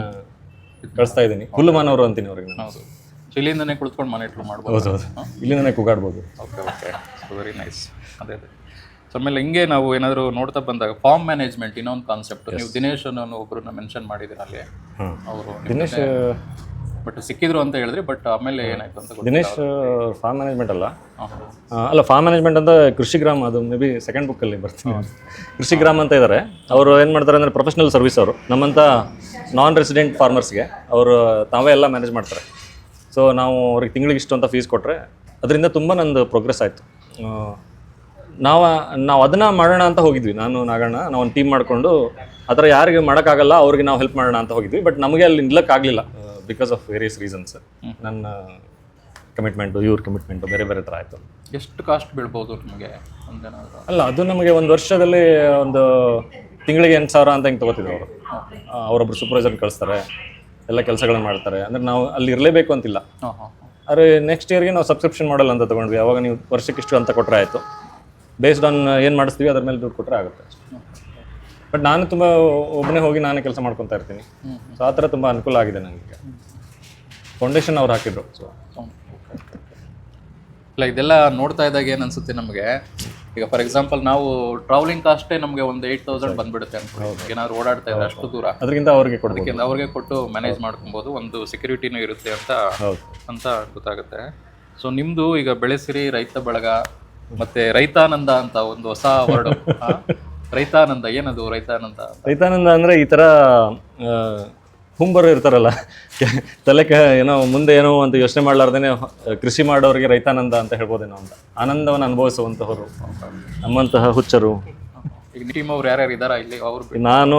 ಕಳಿಸ್ತಾ ಇದ್ದೀನಿ. ಹುಲ್ಲು ಮಾನವರು ಅಂತೀನಿ ಅವ್ರಿಗೆ ನಾನು. ಇಲ್ಲಿಂದನೇ ಕುಳಿತುಕೊಂಡು ಮನೆ ಇಟ್ಲು ಮಾಡ್ಬೋದು. ಹೌದು ಹೌದು. ಇಲ್ಲಿಂದನೇ ಕೂಗಾಡ್ಬೋದು. Okay okay so very nice ಅದೇ ಅದೇ. ಸೊ ಆಮೇಲೆ ಹಿಂಗೆ ನಾವು ಏನಾದರೂ ನೋಡ್ತಾ ಬಂದಾಗ ಫಾರ್ಮ್ ಮ್ಯಾನೇಜ್ಮೆಂಟ್ ಇನ್ನೊಂದು ಕಾನ್ಸೆಪ್ಟ್ ನೀವು ದಿನೇಶ್ ಅನ್ನೋ ಒಬ್ಬರನ್ನ ಮೆನ್ಷನ್ ಮಾಡಿದ್ದೀರ ಅಲ್ಲಿ? ಅವರು ದಿನೇಶ್ ಬಟ್ ಸಿಕ್ಕಿದ್ರು ಅಂತ ಹೇಳಿದ್ರಿ ಬಟ್ ಆಮೇಲೆ ಏನಾಯ್ತು ಅಂತ ದಿನೇಶ್ ಫಾರ್ಮ್ ಮ್ಯಾನೇಜ್ಮೆಂಟ್ ಅಲ್ಲ? ಅಲ್ಲ ಫಾರ್ಮ್ ಮ್ಯಾನೇಜ್ಮೆಂಟ್ ಅಂತ ಕೃಷಿ ಗ್ರಾಮ ಅದು ಮೇ ಬಿ ಸೆಕೆಂಡ್ ಬುಕ್ಕಲ್ಲಿ ಬರ್ತೀನಿ. ಕೃಷಿ ಗ್ರಾಮ ಅಂತ ಇದ್ದಾರೆ ಅವರು ಏನು ಮಾಡ್ತಾರೆ ಅಂದರೆ ಪ್ರೊಫೆಷನಲ್ ಸರ್ವಿಸ್ ಅವರು. ನಮ್ಮಂಥ ನಾನ್ ರೆಸಿಡೆಂಟ್ ಫಾರ್ಮರ್ಸ್ಗೆ ಅವರು ತಾವೇ ಎಲ್ಲ ಮ್ಯಾನೇಜ್ ಮಾಡ್ತಾರೆ. ಸೊ ನಾವು ಅವ್ರಿಗೆ ತಿಂಗಳಿಗೆ ಇಷ್ಟು ಅಂತ ಫೀಸ್ ಕೊಟ್ಟರೆ ಅದರಿಂದ ತುಂಬ ನಂದು ಪ್ರೋಗ್ರೆಸ್ ಆಯಿತು. ನಾವು ನಾವು ಅದನ್ನ ಮಾಡೋಣ ಅಂತ ಹೋಗಿದ್ವಿ. ನಾನು ನಾಗಣ್ಣ ನಾವು ಒಂದು ಟೀಮ್ ಮಾಡಿಕೊಂಡು ಆ ಥರ ಯಾರಿಗೆ ಮಾಡೋಕ್ಕಾಗಲ್ಲ ಅವ್ರಿಗೆ ನಾವು ಹೆಲ್ಪ್ ಮಾಡೋಣ ಅಂತ ಹೋಗಿದ್ವಿ. ಬಟ್ ನಮಗೆ ಅಲ್ಲಿ ನಿಲ್ಲಕ್ಕಾಗಲಿಲ್ಲ ಬಿಕಾಸ್ ಆಫ್ ವೇರಿಯಸ್ ರೀಸನ್ಸ್ ನನ್ನ ಕಮಿಟ್ಮೆಂಟು ಇವ್ರ ಕಮಿಟ್ಮೆಂಟು ಬೇರೆ ಬೇರೆ ಥರ ಆಯಿತು. ಎಷ್ಟು ಕಾಸ್ಟ್ ಬೀಳ್ಬೋದು ನಿಮಗೆ? ಅಲ್ಲ ಅದು ನಮಗೆ ಒಂದು ವರ್ಷದಲ್ಲಿ ಒಂದು ತಿಂಗಳಿಗೆ ಎಂಟು ಸಾವಿರ ಅಂತ ಹಿಂಗೆ ತೊಗೋತಿದ್ರು ಅವರು. ಅವರೊಬ್ರು ಸೂಪರ್ವೈಸರ್ ಕಳಿಸ್ತಾರೆ ಎಲ್ಲ ಕೆಲಸಗಳನ್ನ ಮಾಡ್ತಾರೆ. ಅಂದರೆ ನಾವು ಅಲ್ಲಿ ಇರಲೇಬೇಕು ಅಂತಿಲ್ಲ. ಆದರೆ ನೆಕ್ಸ್ಟ್ ಇಯರ್ಗೆ ನಾವು ಸಬ್ಸ್ಕ್ರಿಪ್ಷನ್ ಮಾಡಲ್ಲ ಅಂತ ತೊಗೊಂಡ್ವಿ. ಅವಾಗ ನೀವು ವರ್ಷಕ್ಕೆ ಇಷ್ಟು ಅಂತ ಕೊಟ್ಟರೆ ಆಯಿತು. ಬೇಸ್ಡ್ ಆನ್ ಏನು ಮಾಡಿಸ್ತೀವಿ ಅದ್ರ ಮೇಲೆ ದುಡ್ಡು ಕೊಟ್ಟರೆ ಆಗುತ್ತೆ ಬಟ್ ನಾನು ತುಂಬ ಒಬ್ಬನೇ ಹೋಗಿ ನಾನೇ ಕೆಲಸ ಮಾಡ್ಕೊತಾ ಇರ್ತೀನಿ. ಸೊ ಆ ಥರ ತುಂಬ ಅನುಕೂಲ ಆಗಿದೆ ನನಗೆ ಫೌಂಡೇಶನ್ ಅವ್ರು ಹಾಕಿದ್ರು ಸೊ ಇಲ್ಲ ಇದೆಲ್ಲ ನೋಡ್ತಾ ಇದ್ದಾಗ ಏನು ಅನಿಸುತ್ತೆ ನಮಗೆ? ಈಗ ಫಾರ್ ಎಕ್ಸಾಂಪಲ್ ನಾವು ಟ್ರಾವೆಲಿಂಗ್ ಕಾಸ್ಟೇ ನಮಗೆ ಒಂದು ಏಟ್ ತೌಸಂಡ್ ಬಂದ್ಬಿಡುತ್ತೆ ಅನ್ಕೊಂಡು ಏನಾದ್ರು ಓಡಾಡ್ತಾ ಇದ್ದಾರೆ ಅಷ್ಟು ದೂರ. ಅದರಿಂದ ಅವ್ರಿಗೆ ಕೊಡೋದಕ್ಕೆ ಅವ್ರಿಗೆ ಕೊಟ್ಟು ಮ್ಯಾನೇಜ್ ಮಾಡ್ಕೊಬೋದು. ಒಂದು ಸೆಕ್ಯೂರಿಟಿನೂ ಇರುತ್ತೆ ಅಂತ ಅಂತ ಗೊತ್ತಾಗುತ್ತೆ. ಸೊ ನಿಮ್ಮದು ಈಗ ಬೆಳೆಸಿರಿ ರೈತ ಬಳಗ ಮತ್ತೆ ರೈತಾನಂದ ಅಂತ ಒಂದು ಹೊಸ ವರ್ಡ್ ರೈತಾನಂದ ಏನದು ರೈತಾನಂದ ರೈತಾನಂದ ಅಂದ್ರೆ ಈ ತರ ಹುಂಬರು ಇರ್ತಾರಲ್ಲ. ತಲೆ ಏನೋ ಮುಂದೆ ಏನೋ ಅಂತ ಯೋಚನೆ ಮಾಡ್ಲಾರ್ದೇನೆ ಕೃಷಿ ಮಾಡೋರಿಗೆ ರೈತಾನಂದ ಅಂತ ಹೇಳ್ಬೋದೇನೋ ಅಂತ. ಆನಂದವನ್ನು ಅನುಭವಿಸುವಂತಹವರು ನಮ್ಮಂತಹ ಹುಚ್ಚರು. ಈಗ ಟೀಮ್ ಅವ್ರು ಯಾರ್ಯಾರು ಇದಾರ ಇಲ್ಲಿ? ಅವ್ರು ನಾನು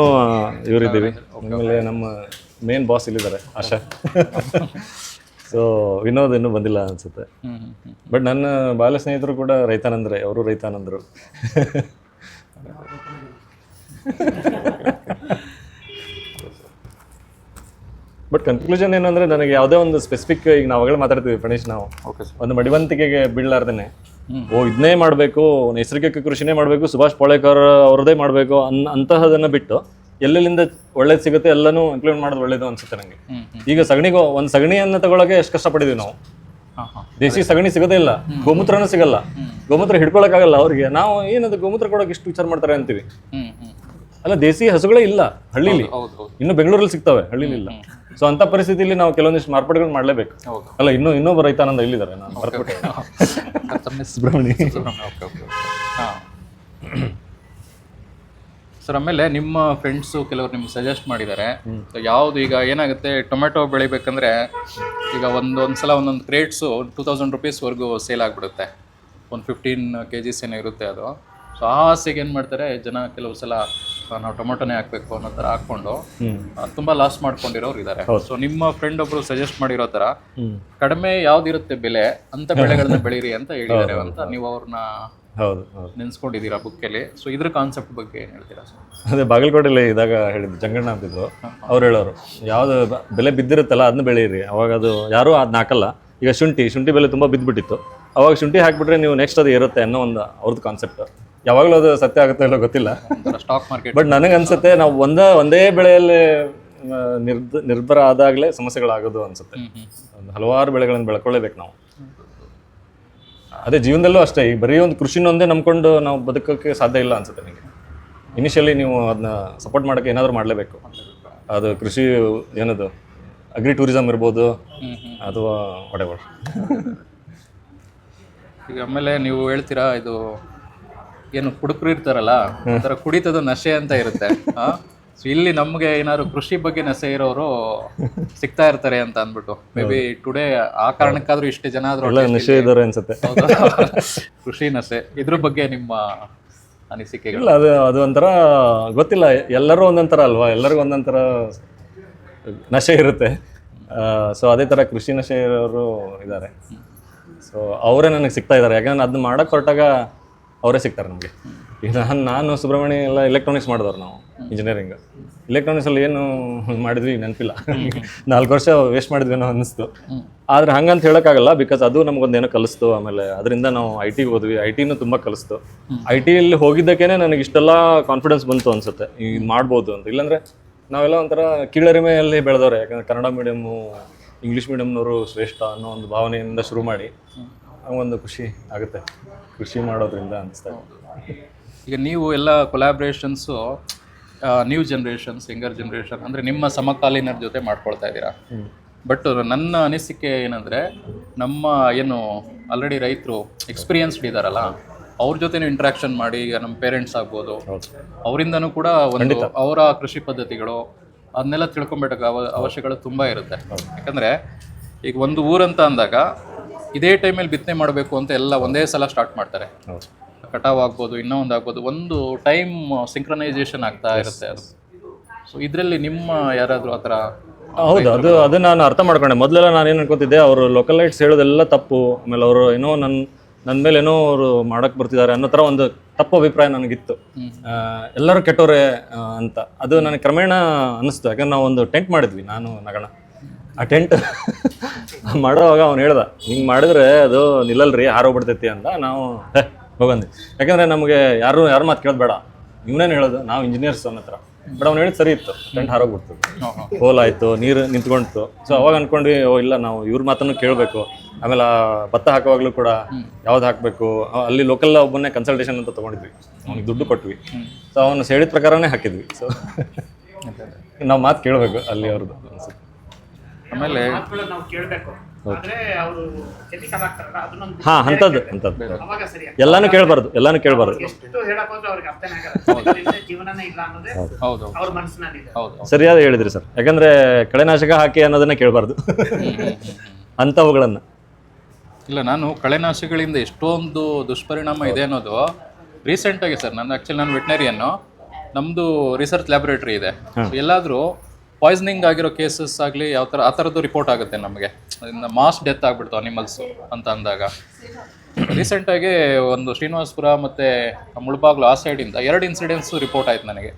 ಇವರಿದ್ದೀವಿ. ಆಮೇಲೆ ನಮ್ಮ ಮೇನ್ ಬಾಸ್ ಇಲ್ಲಿದ್ದಾರೆ ಆಶಾ. ಸೊ ವಿನೋದ್ ಇನ್ನೂ ಬಂದಿಲ್ಲ ಅನ್ಸುತ್ತೆ. ಬಟ್ ನನ್ನ ಬಾಲ್ಯ ಸ್ನೇಹಿತರು ಕೂಡ ರೈತಾನಂದ್ರೆ ಅವರು ರೈತಾನಂದರು. ಬಟ್ ಕನ್ಕ್ಲೂಷನ್ ಏನಂದ್ರೆ ನನಗೆ ಯಾವುದೇ ಒಂದು ಸ್ಪೆಸಿಫಿಕ್ ಈಗ ನಾವಾಗಲೇ ಮಾತಾಡ್ತೀವಿ ಗಣೇಶ್ ನಾವು. ಒಂದು ಮಡಿವಂತಿಕೆಗೆ ಬೀಳಲಾರ್ದೇನೆ. ಓ ಇದನ್ನೇ ಮಾಡಬೇಕು ನೈಸರ್ಗಿಕ ಕೃಷಿನೇ ಮಾಡಬೇಕು ಸುಭಾಷ್ ಪಾಳೇಕರ್ ಅವ್ರದ್ದೇ ಮಾಡಬೇಕು ಅನ್ ಅಂತಹದನ್ನು ಬಿಟ್ಟು ಎಲ್ಲೆಲ್ಲಿಂದ ಒಳ್ಳೇದು ಸಿಗುತ್ತೆ ಎಲ್ಲನೂ ಇಂಪ್ಲಿಮೆಂಟ್ ಮಾಡೋದು ಒಳ್ಳೇದು ಅನ್ಸುತ್ತೆ ನನಗೆ ಈಗ ಸಗಣಿಗೆ ಒಂದ್ ಸಗಣಿಯನ್ನ ತಗೊಳಕ್ಕೆ ಎಷ್ಟು ಕಷ್ಟಪಟ್ಟಿದ್ವಿ ನಾವು. ದೇಸಿ ಸಗಣಿ ಸಿಗೋದೇ ಇಲ್ಲ ಗೋಮೂತ್ರನೂ ಸಿಗಲ್ಲ. ಗೋಮೂತ್ರ ಹಿಡ್ಕೊಳಕ್ಕಾಗಲ್ಲ ಅವ್ರಿಗೆ. ನಾವು ಏನದು ಗೋಮೂತ್ರ ಕೊಡೋಕೆ ಇಷ್ಟು ವಿಚಾರ ಮಾಡ್ತಾರೆ ಅಂತೀವಿ. ಅಲ್ಲ ದೇಸಿ ಹಸುಗಳೇ ಇಲ್ಲ ಹಳ್ಳಿಲಿ. ಇನ್ನು ಬೆಂಗಳೂರಲ್ಲಿ ಸಿಗ್ತವೆ ಹಳ್ಳಿಲಿ ಇಲ್ಲ. ಸೊ ಅಂತ ಪರಿಸ್ಥಿತಿಯಲ್ಲಿ ನಾವು ಕೆಲವೊಂದಿಷ್ಟು ಮಾರ್ಪಾಡುಗಳು ಮಾಡಲೇಬೇಕು. ಅಲ್ಲ ಇನ್ನೂ ಇನ್ನೊಬ್ಬ ರೈತಾನಂದ ಇಲ್ಲಿದ್ದಾರೆ ನಾನು ಮರ್ತ್ಬಿಟ್ಟೆ ತಮ್ಮ ಹೆಸರು? ಸುಬ್ರಹ್ಮಣಿ ಓಕೆ ಓಕೆ ಹಾಂ ಸರ್ ಆಮೇಲೆ ನಿಮ್ಮ ಫ್ರೆಂಡ್ಸು ಕೆಲವರು ನಿಮ್ಗೆ ಸಜೆಸ್ಟ್ ಮಾಡಿದ್ದಾರೆ. ಯಾವುದು ಈಗ ಏನಾಗುತ್ತೆ ಟೊಮೆಟೊ ಬೆಳಿಬೇಕಂದ್ರೆ ಈಗ ಒಂದೊಂದು ಸಲ ಒಂದೊಂದು ಕ್ರೇಟ್ಸು ಟೂ ತೌಸಂಡ್ ರುಪೀಸ್ವರೆಗೂ ಸೇಲ್ ಆಗಿಬಿಡುತ್ತೆ. ಒಂದು ಫಿಫ್ಟೀನ್ ಕೆ ಜಿಸ್ ಏನೋ ಇರುತ್ತೆ ಅದು. ಸೊ ಆ ಆಸೆಗೆ ಏನು ಮಾಡ್ತಾರೆ ಜನ ಕೆಲವು ಸಲ ನಾವು ಟೊಮೆಟೊನೇ ಹಾಕಬೇಕು ಅನ್ನೋ ಥರ ಹಾಕ್ಕೊಂಡು ತುಂಬ ಲಾಸ್ ಮಾಡ್ಕೊಂಡಿರೋರು ಇದ್ದಾರೆ. ಸೊ ನಿಮ್ಮ ಫ್ರೆಂಡ್ ಒಬ್ರು ಸಜೆಸ್ಟ್ ಮಾಡಿರೋ ಥರ ಕಡಿಮೆ ಯಾವ್ದಿರುತ್ತೆ ಬೆಲೆ ಅಂತ ಬೆಳೆಗಳನ್ನ ಬೆಳೀರಿ ಅಂತ ಹೇಳಿದ್ದಾರೆ ಅಂತ ನೀವು ಅವ್ರನ್ನ ಹೌದು ಹೌದು. ನೆನ್ಸ್ಕೊಂಡಿದ್ದೀರಾ ಬುಕ್ಕಲ್ಲಿ? ಸೊ ಇದ್ರ ಕಾನ್ಸೆಪ್ಟ್ ಬಗ್ಗೆ ಏನು ಹೇಳ್ತೀರಾ ಸರ್ ಅದೇ ಬಾಗಲಕೋಟೆಯಲ್ಲಿ ಇದಾಗ ಹೇಳಿದ್ದು ಜಂಗಣ್ಣ ಅಂತಿದ್ರು. ಅವ್ರು ಹೇಳೋರು ಯಾವುದು ಬೆಲೆ ಬಿದ್ದಿರುತ್ತಲ್ಲ ಅದನ್ನ ಬೆಳೆಯಿರಿ. ಅವಾಗ ಅದು ಯಾರೂ ಅದನ್ನ ಹಾಕಲ್ಲ. ಈಗ ಶುಂಠಿ ಶುಂಠಿ ಬೆಲೆ ತುಂಬ ಬಿದ್ದುಬಿಟ್ಟಿತ್ತು ಅವಾಗ ಶುಂಠಿ ಹಾಕ್ಬಿಟ್ರೆ ನೀವು ನೆಕ್ಸ್ಟ್ ಅದು ಇರುತ್ತೆ ಅನ್ನೋ ಒಂದು ಅವ್ರದ್ದು ಕಾನ್ಸೆಪ್ಟ್ ಯಾವಾಗಲೂ ಅದು ಸತ್ಯ ಆಗುತ್ತೋ ಇಲ್ಲೋ ಗೊತ್ತಿಲ್ಲ. ಸ್ಟಾಕ್ ಮಾರ್ಕೆಟ್ ಬಟ್ ನನಗೆ ಅನ್ಸುತ್ತೆ ನಾವು ಒಂದ ಒಂದೇ ಬೆಳೆಯಲ್ಲಿ ನಿರ್ಧ ನಿರ್ಭರ ಆದಾಗಲೇ ಸಮಸ್ಯೆಗಳಾಗೋದು ಅನ್ಸುತ್ತೆ. ಒಂದು ಹಲವಾರು ಬೆಳೆಗಳನ್ನು ಬೆಳ್ಕೊಳ್ಳೇಬೇಕು ನಾವು. ಅದೇ ಜೀವನದಲ್ಲೂ ಅಷ್ಟೇ ಈ ಬರೀ ಒಂದು ಕೃಷಿನೊಂದೇ ನಂಬ್ಕೊಂಡು ನಾವು ಬದುಕೋಕ್ಕೆ ಸಾಧ್ಯ ಇಲ್ಲ ಅನ್ಸುತ್ತೆ ನನಗೆ ಇನಿಷಿಯಲಿ ನೀವು ಅದನ್ನ ಸಪೋರ್ಟ್ ಮಾಡೋಕ್ಕೆ ಏನಾದರೂ ಮಾಡಲೇಬೇಕು. ಅದು ಕೃಷಿ ಏನದು ಅಗ್ರಿ ಟೂರಿಸಮ್ ಇರ್ಬೋದು ಅಥವಾ ವಾಟೆವರ್ ಈಗ ಆಮೇಲೆ ನೀವು ಹೇಳ್ತೀರಾ ಇದು ಏನು ಕುಡುಕರು ಇರ್ತಾರಲ್ಲ ಒಂಥರ ಕುಡಿತದ ನಶೆ ಅಂತ ಇರುತ್ತೆ. ಆ ಸೊ ಇಲ್ಲಿ ನಮಗೆ ಏನಾದ್ರು ಕೃಷಿ ಬಗ್ಗೆ ನಶೆ ಇರೋರು ಸಿಗ್ತಾ ಇರ್ತಾರೆ ಅಂತ ಅಂದ್ಬಿಟ್ಟು. ಮೇ ಬಿ ಟುಡೇ ಆ ಕಾರಣಕ್ಕಾದ್ರೂ ಇಷ್ಟು ಜನ ಆದ್ರೂ ನಿಶ್ಚಯ ಇದ್ದಾರೆ ಅನ್ಸುತ್ತೆ? ಕೃಷಿ ನಶೆ ಇದ್ರ ಬಗ್ಗೆ ನಿಮ್ಮ ಅನಿಸಿಕೆಗಳು? ಇಲ್ಲ ಅದು ಅದು ಒಂಥರ ಗೊತ್ತಿಲ್ಲ. ಎಲ್ಲರೂ ಒಂದೊಂಥರ ಅಲ್ವಾ? ಎಲ್ಲರಿಗೂ ಒಂದೊಂಥರ ನಶೆ ಇರುತ್ತೆ. ಸೊ ಅದೇ ಥರ ಕೃಷಿ ನಶೆ ಇರೋರು ಇದ್ದಾರೆ ಸೊ ಅವರೇ ನನಗೆ ಸಿಗ್ತಾ ಇದ್ದಾರೆ ಯಾಕಂದ್ರೆ ಅದನ್ನ ಮಾಡಕ್ಕೆ ಹೊರಟಾಗ ಅವರೇ ಸಿಗ್ತಾರೆ ನಮಗೆ. ಈಗ ನಾನು ನಾನು ಸುಬ್ರಹ್ಮಣ್ಯ ಎಲ್ಲ ಎಲೆಕ್ಟ್ರಾನಿಕ್ಸ್ ಮಾಡಿದವ್ರು ನಾವು ಇಂಜಿನಿಯರಿಂಗ್ ಎಲೆಕ್ಟ್ರಾನಿಕ್ಸಲ್ಲಿ ಏನು ಮಾಡಿದ್ವಿ ನೆನಪಿಲ್ಲ. ನಾಲ್ಕು ವರ್ಷ ವೇಸ್ಟ್ ಮಾಡಿದ್ವಿ ಅನ್ನೋ ಅನ್ನಿಸ್ತು ಆದರೆ ಹಂಗಂತ ಹೇಳೋಕ್ಕಾಗಲ್ಲ ಬಿಕಾಸ್ ಅದು ನಮಗೊಂದು ಏನೋ ಕಲಿಸ್ತು, ಆಮೇಲೆ ಅದರಿಂದ ನಾವು ಐ ಟಿಗೆ ಹೋದ್ವಿ. ಐ ಟಿನೂ ತುಂಬ ಕಲಿಸ್ತು. ಐ ಟಿಯಲ್ಲಿ ಹೋಗಿದ್ದಕ್ಕೇ ನನಗೆ ಇಷ್ಟೆಲ್ಲ ಕಾನ್ಫಿಡೆನ್ಸ್ ಬಂತು ಅನಿಸುತ್ತೆ. ಈಗ ಮಾಡ್ಬೋದು ಅಂತ. ಇಲ್ಲಾಂದರೆ ನಾವೆಲ್ಲ ಒಂಥರ ಕೀಳರಿಮೆಯಲ್ಲಿ ಬೆಳೆದವ್ರೆ. ಯಾಕಂದ್ರೆ ಕನ್ನಡ ಮೀಡಿಯಮ್ಮು ಇಂಗ್ಲೀಷ್ ಮೀಡಿಯಮ್ನವರು ಶ್ರೇಷ್ಠ ಅನ್ನೋ ಒಂದು ಭಾವನೆಯಿಂದ ಶುರು ಮಾಡಿ. ಒಂದು ಖುಷಿ ಆಗುತ್ತೆ. ಕೃಷಿ ಮಾಡೋದ್ರಿಂದ ಅನಿಸ್ತಾ ಇದೆ. ಈಗ ನೀವು ಎಲ್ಲ collaborations new generations singer generation ಅಂದರೆ ನಿಮ್ಮ ಸಮಕಾಲೀನರ ಜೊತೆ ಮಾಡ್ಕೊಳ್ತಾ ಇದ್ದೀರಾ? ಬಟ್ ನನ್ನ ಅನಿಸಿಕೆ ಏನಂದರೆ ನಮ್ಮ ಏನು ಆಲ್ರೆಡಿ ರೈತರು ಎಕ್ಸ್ಪೀರಿಯನ್ಸ್ಡ್ ಇದ್ದಾರಲ್ಲ ಅವ್ರ ಜೊತೆ ಇಂಟ್ರಾಕ್ಷನ್ ಮಾಡಿ ಈಗ ನಮ್ಮ ಪೇರೆಂಟ್ಸ್ ಆಗ್ಬೋದು. ಅವರಿಂದನೂ ಕೂಡ ಒಂದು ಅವರ ಕೃಷಿ ಪದ್ಧತಿಗಳು ಅದನ್ನೆಲ್ಲ ತಿಳ್ಕೊಂಬಿಟ್ಟಕ್ಕೆ ಅವ ಅವಶ್ಯಕತೆ ತುಂಬ ಇರುತ್ತೆ. ಯಾಕಂದರೆ ಈಗ ಒಂದು ಊರಂತ ಅಂದಾಗ ಇದೇ ಟೈಮಲ್ಲಿ ಬಿತ್ತನೆ ಮಾಡಬೇಕು ಅಂತ ಎಲ್ಲ ಒಂದೇ ಸಲ ಸ್ಟಾರ್ಟ್ ಮಾಡ್ತಾರೆ. ಕಟಾವ್ ಆಗ್ಬೋದು ಇನ್ನೂ ಒಂದು ಆಗ್ಬೋದು ಒಂದು ಟೈಮ್ ಸಿಂಕ್ರನೈಸೇಷನ್ ಆಗ್ತಾ ಇರುತ್ತೆ ಅದು. ಸೊ ಇದರಲ್ಲಿ ನಿಮ್ಮ ಯಾರಾದರೂ ಆ ಥರ ಹೌದು ಅದು ಅದು ನಾನು ಅರ್ಥ ಮಾಡ್ಕೊಂಡೆ. ಮೊದಲೆಲ್ಲ ನಾನು ಏನು ಅನ್ಕೋತಿದ್ದೆ ಅವರು ಲೈಟ್ಸ್ ಹೇಳೋದೆಲ್ಲ ತಪ್ಪು. ಆಮೇಲೆ ಅವರು ಏನೋ ನನ್ನ ನನ್ನ ಮೇಲೆ ಏನೋ ಅವರು ಮಾಡಕ್ ಬರ್ತಿದ್ದಾರೆ ಅನ್ನೋ ಥರ ಒಂದು ತಪ್ಪು ಅಭಿಪ್ರಾಯ ನನಗಿತ್ತು. ಎಲ್ಲರೂ ಕೆಟ್ಟವ್ರೆ ಅಂತ. ಅದು ನನಗೆ ಕ್ರಮೇಣ ಅನ್ನಿಸ್ತು ಯಾಕಂದ್ರೆ ನಾವು ಒಂದು ಟೆಂಟ್ ಮಾಡಿದ್ವಿ ನಾನು ನಗಣ. ಆ ಟೆಂಟ್ ಮಾಡೋವಾಗ ಅವ್ನು ಹೇಳ್ದ, ಹಿಂಗೆ ಮಾಡಿದ್ರೆ ಅದು ನಿಲ್ಲಲ್ರಿ ಹಾರೋಗ್ಬಿಡ್ತೈತಿ ಅಂತ ನಾವು ಹೋಗಂದ್ವಿ. ಯಾಕಂದ್ರೆ ನಮಗೆ ಯಾರು ಯಾರು ಮಾತು ಕೇಳೋದು ಬೇಡ ಇವನೇನು ಹೇಳೋದು, ನಾವು ಇಂಜಿನಿಯರ್ಸ್ ಅವನ ಹತ್ರ. ಬಟ್ ಅವ್ನು ಹೇಳಿದ್ ಸರಿ ಇತ್ತು ಟೆಂಟ್ ಹಾರೋಗ್ಬಿಡ್ತು ಹೋಲ್ ಆಯ್ತು, ನೀರು ನಿಂತ್ಕೊಂಡ್ತು. ಸೊ ಅವಾಗ ಅನ್ಕೊಂಡ್ವಿ, ಓ, ಇಲ್ಲ, ನಾವು ಇವ್ರ ಮಾತನ್ನು ಕೇಳಬೇಕು. ಆಮೇಲೆ ಭತ್ತ ಹಾಕುವಾಗಲೂ ಕೂಡ ಯಾವ್ದು ಹಾಕಬೇಕು? ಅಲ್ಲಿ ಲೋಕಲ್ ಒಬ್ಬನೇ ಕನ್ಸಲ್ಟೇಷನ್ ಅಂತ ತೊಗೊಂಡಿದ್ವಿ. ಅವ್ನಿಗೆ ದುಡ್ಡು ಕೊಟ್ವಿ. ಸೊ ಅವನು ಹೇಳಿದ ಪ್ರಕಾರನೇ ಹಾಕಿದ್ವಿ. ಸೊ ನಾವು ಮಾತು ಕೇಳಬೇಕು ಅಲ್ಲಿ ಅವ್ರದ್ದು ಅನ್ಸುತ್ತೆ. ಆಮೇಲೆ ಹಾ ಸರಿ ಎಲ್ಲಾನು ಕೇಳಬಾರ್ದು ಎಲ್ಲಾನು ಕೇಳಬಾರ್ದು. ಸರಿಯಾದ ಹೇಳಿದ್ರಿ ಸರ್. ಯಾಕಂದ್ರೆ ಕಳೆನಾಶಕ ಹಾಕಿ ಅನ್ನೋದನ್ನ ಕೇಳಬಾರ್ದು. ಅಂಥವುಗಳನ್ನ. ಇಲ್ಲ ನಾನು ಕಳೆನಾಶಗಳಿಂದ ಎಷ್ಟೊಂದು ದುಷ್ಪರಿಣಾಮ ಇದೆ ಅನ್ನೋದು ರೀಸೆಂಟಾಗಿ ಸರ್ ನಾನು ಆ್ಯಕ್ಚುಲಿ ನಾನು ವೆಟ್ನರಿಯನ್ನು ನಮ್ಮದು ರಿಸರ್ಚ್ ಲ್ಯಾಬೊರೇಟರಿ ಇದೆ. ಎಲ್ಲಾದರೂ ಪಾಯ್ಸನಿಂಗ್ ಆಗಿರೋ ಕೇಸಸ್ ಆಗಲಿ ಯಾವ ಥರ ಆ ಥರದ್ದು ರಿಪೋರ್ಟ್ ಆಗುತ್ತೆ ನಮಗೆ. ಅದರಿಂದ ಮಾಸ್ ಡೆತ್ ಆಗ್ಬಿಡ್ತು ಅನಿಮಲ್ಸು ಅಂತ ಅಂದಾಗ. ರೀಸೆಂಟಾಗಿ ಒಂದು ಶ್ರೀನಿವಾಸಪುರ ಮತ್ತು ಮುಳಬಾಗ್ಲು ಆ ಸೈಡಿಂದ ಎರಡು ಇನ್ಸಿಡೆಂಟ್ಸು ರಿಪೋರ್ಟ್ ಆಯ್ತು ನನಗೆ.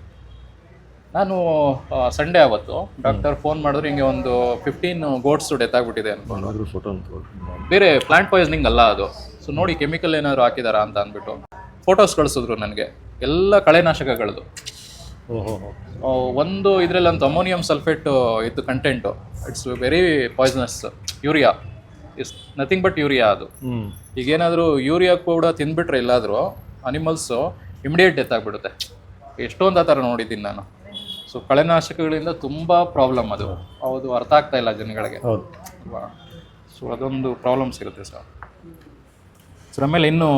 ನಾನು ಸಂಡೇ ಆವತ್ತು ಡಾಕ್ಟರ್ ಫೋನ್ ಮಾಡಿದ್ರೆ ಹಿಂಗೆ ಒಂದು ಫಿಫ್ಟೀನ್ ಗೋಡ್ಸ್ ಡೆತ್ ಆಗ್ಬಿಟ್ಟಿದೆ ಅನ್ಕೊಂಡು ಫೋಟೋ ಬೇರೆ ಪ್ಲಾಂಟ್ ಪಾಯ್ಸನಿಂಗ್ ಅಲ್ಲ ಅದು. ಸೊ ನೋಡಿ ಕೆಮಿಕಲ್ ಏನಾದ್ರು ಹಾಕಿದಾರಾ ಅಂತ ಅಂದ್ಬಿಟ್ಟು ಫೋಟೋಸ್ ಕಳಿಸಿದ್ರು ನನಗೆ. ಎಲ್ಲ ಕಳೆನಾಶಕಗಳದು ಓಹೋ. ಇದರಲ್ಲಿ ಒಂದು ಅಮೋನಿಯಂ ಸಲ್ಫೇಟ್ ಇತ್ತು content it's very poisonous urea is nothing but urea ಅದು. ಈಗ ಈಗೇನಾದರೂ ಯೂರಿಯಾ ಕೂಡ ತಿಂದ್ಬಿಟ್ರೆ ಎಲ್ಲಾದರೂ ಅನಿಮಲ್ಸು ಇಮಿಡಿಯೇಟ್ ಡೆತ್ ಆಗಿಬಿಡುತ್ತೆ. ಎಷ್ಟೊಂದು ಆ ಥರ ನೋಡಿದ್ದೀನಿ ನಾನು. ಸೊ ಕಳೆನಾಶಕಗಳಿಂದ ತುಂಬ ಪ್ರಾಬ್ಲಮ್ ಅದು. ಹೌದು ಅರ್ಥ ಆಗ್ತಾ ಇಲ್ಲ ಜನಗಳಿಗೆ. ಸೊ ಅದೊಂದು ಪ್ರಾಬ್ಲಮ್ಸ್ ಇರುತ್ತೆ ಸರ್. ಸರ್ ಆಮೇಲೆ ಇನ್ನು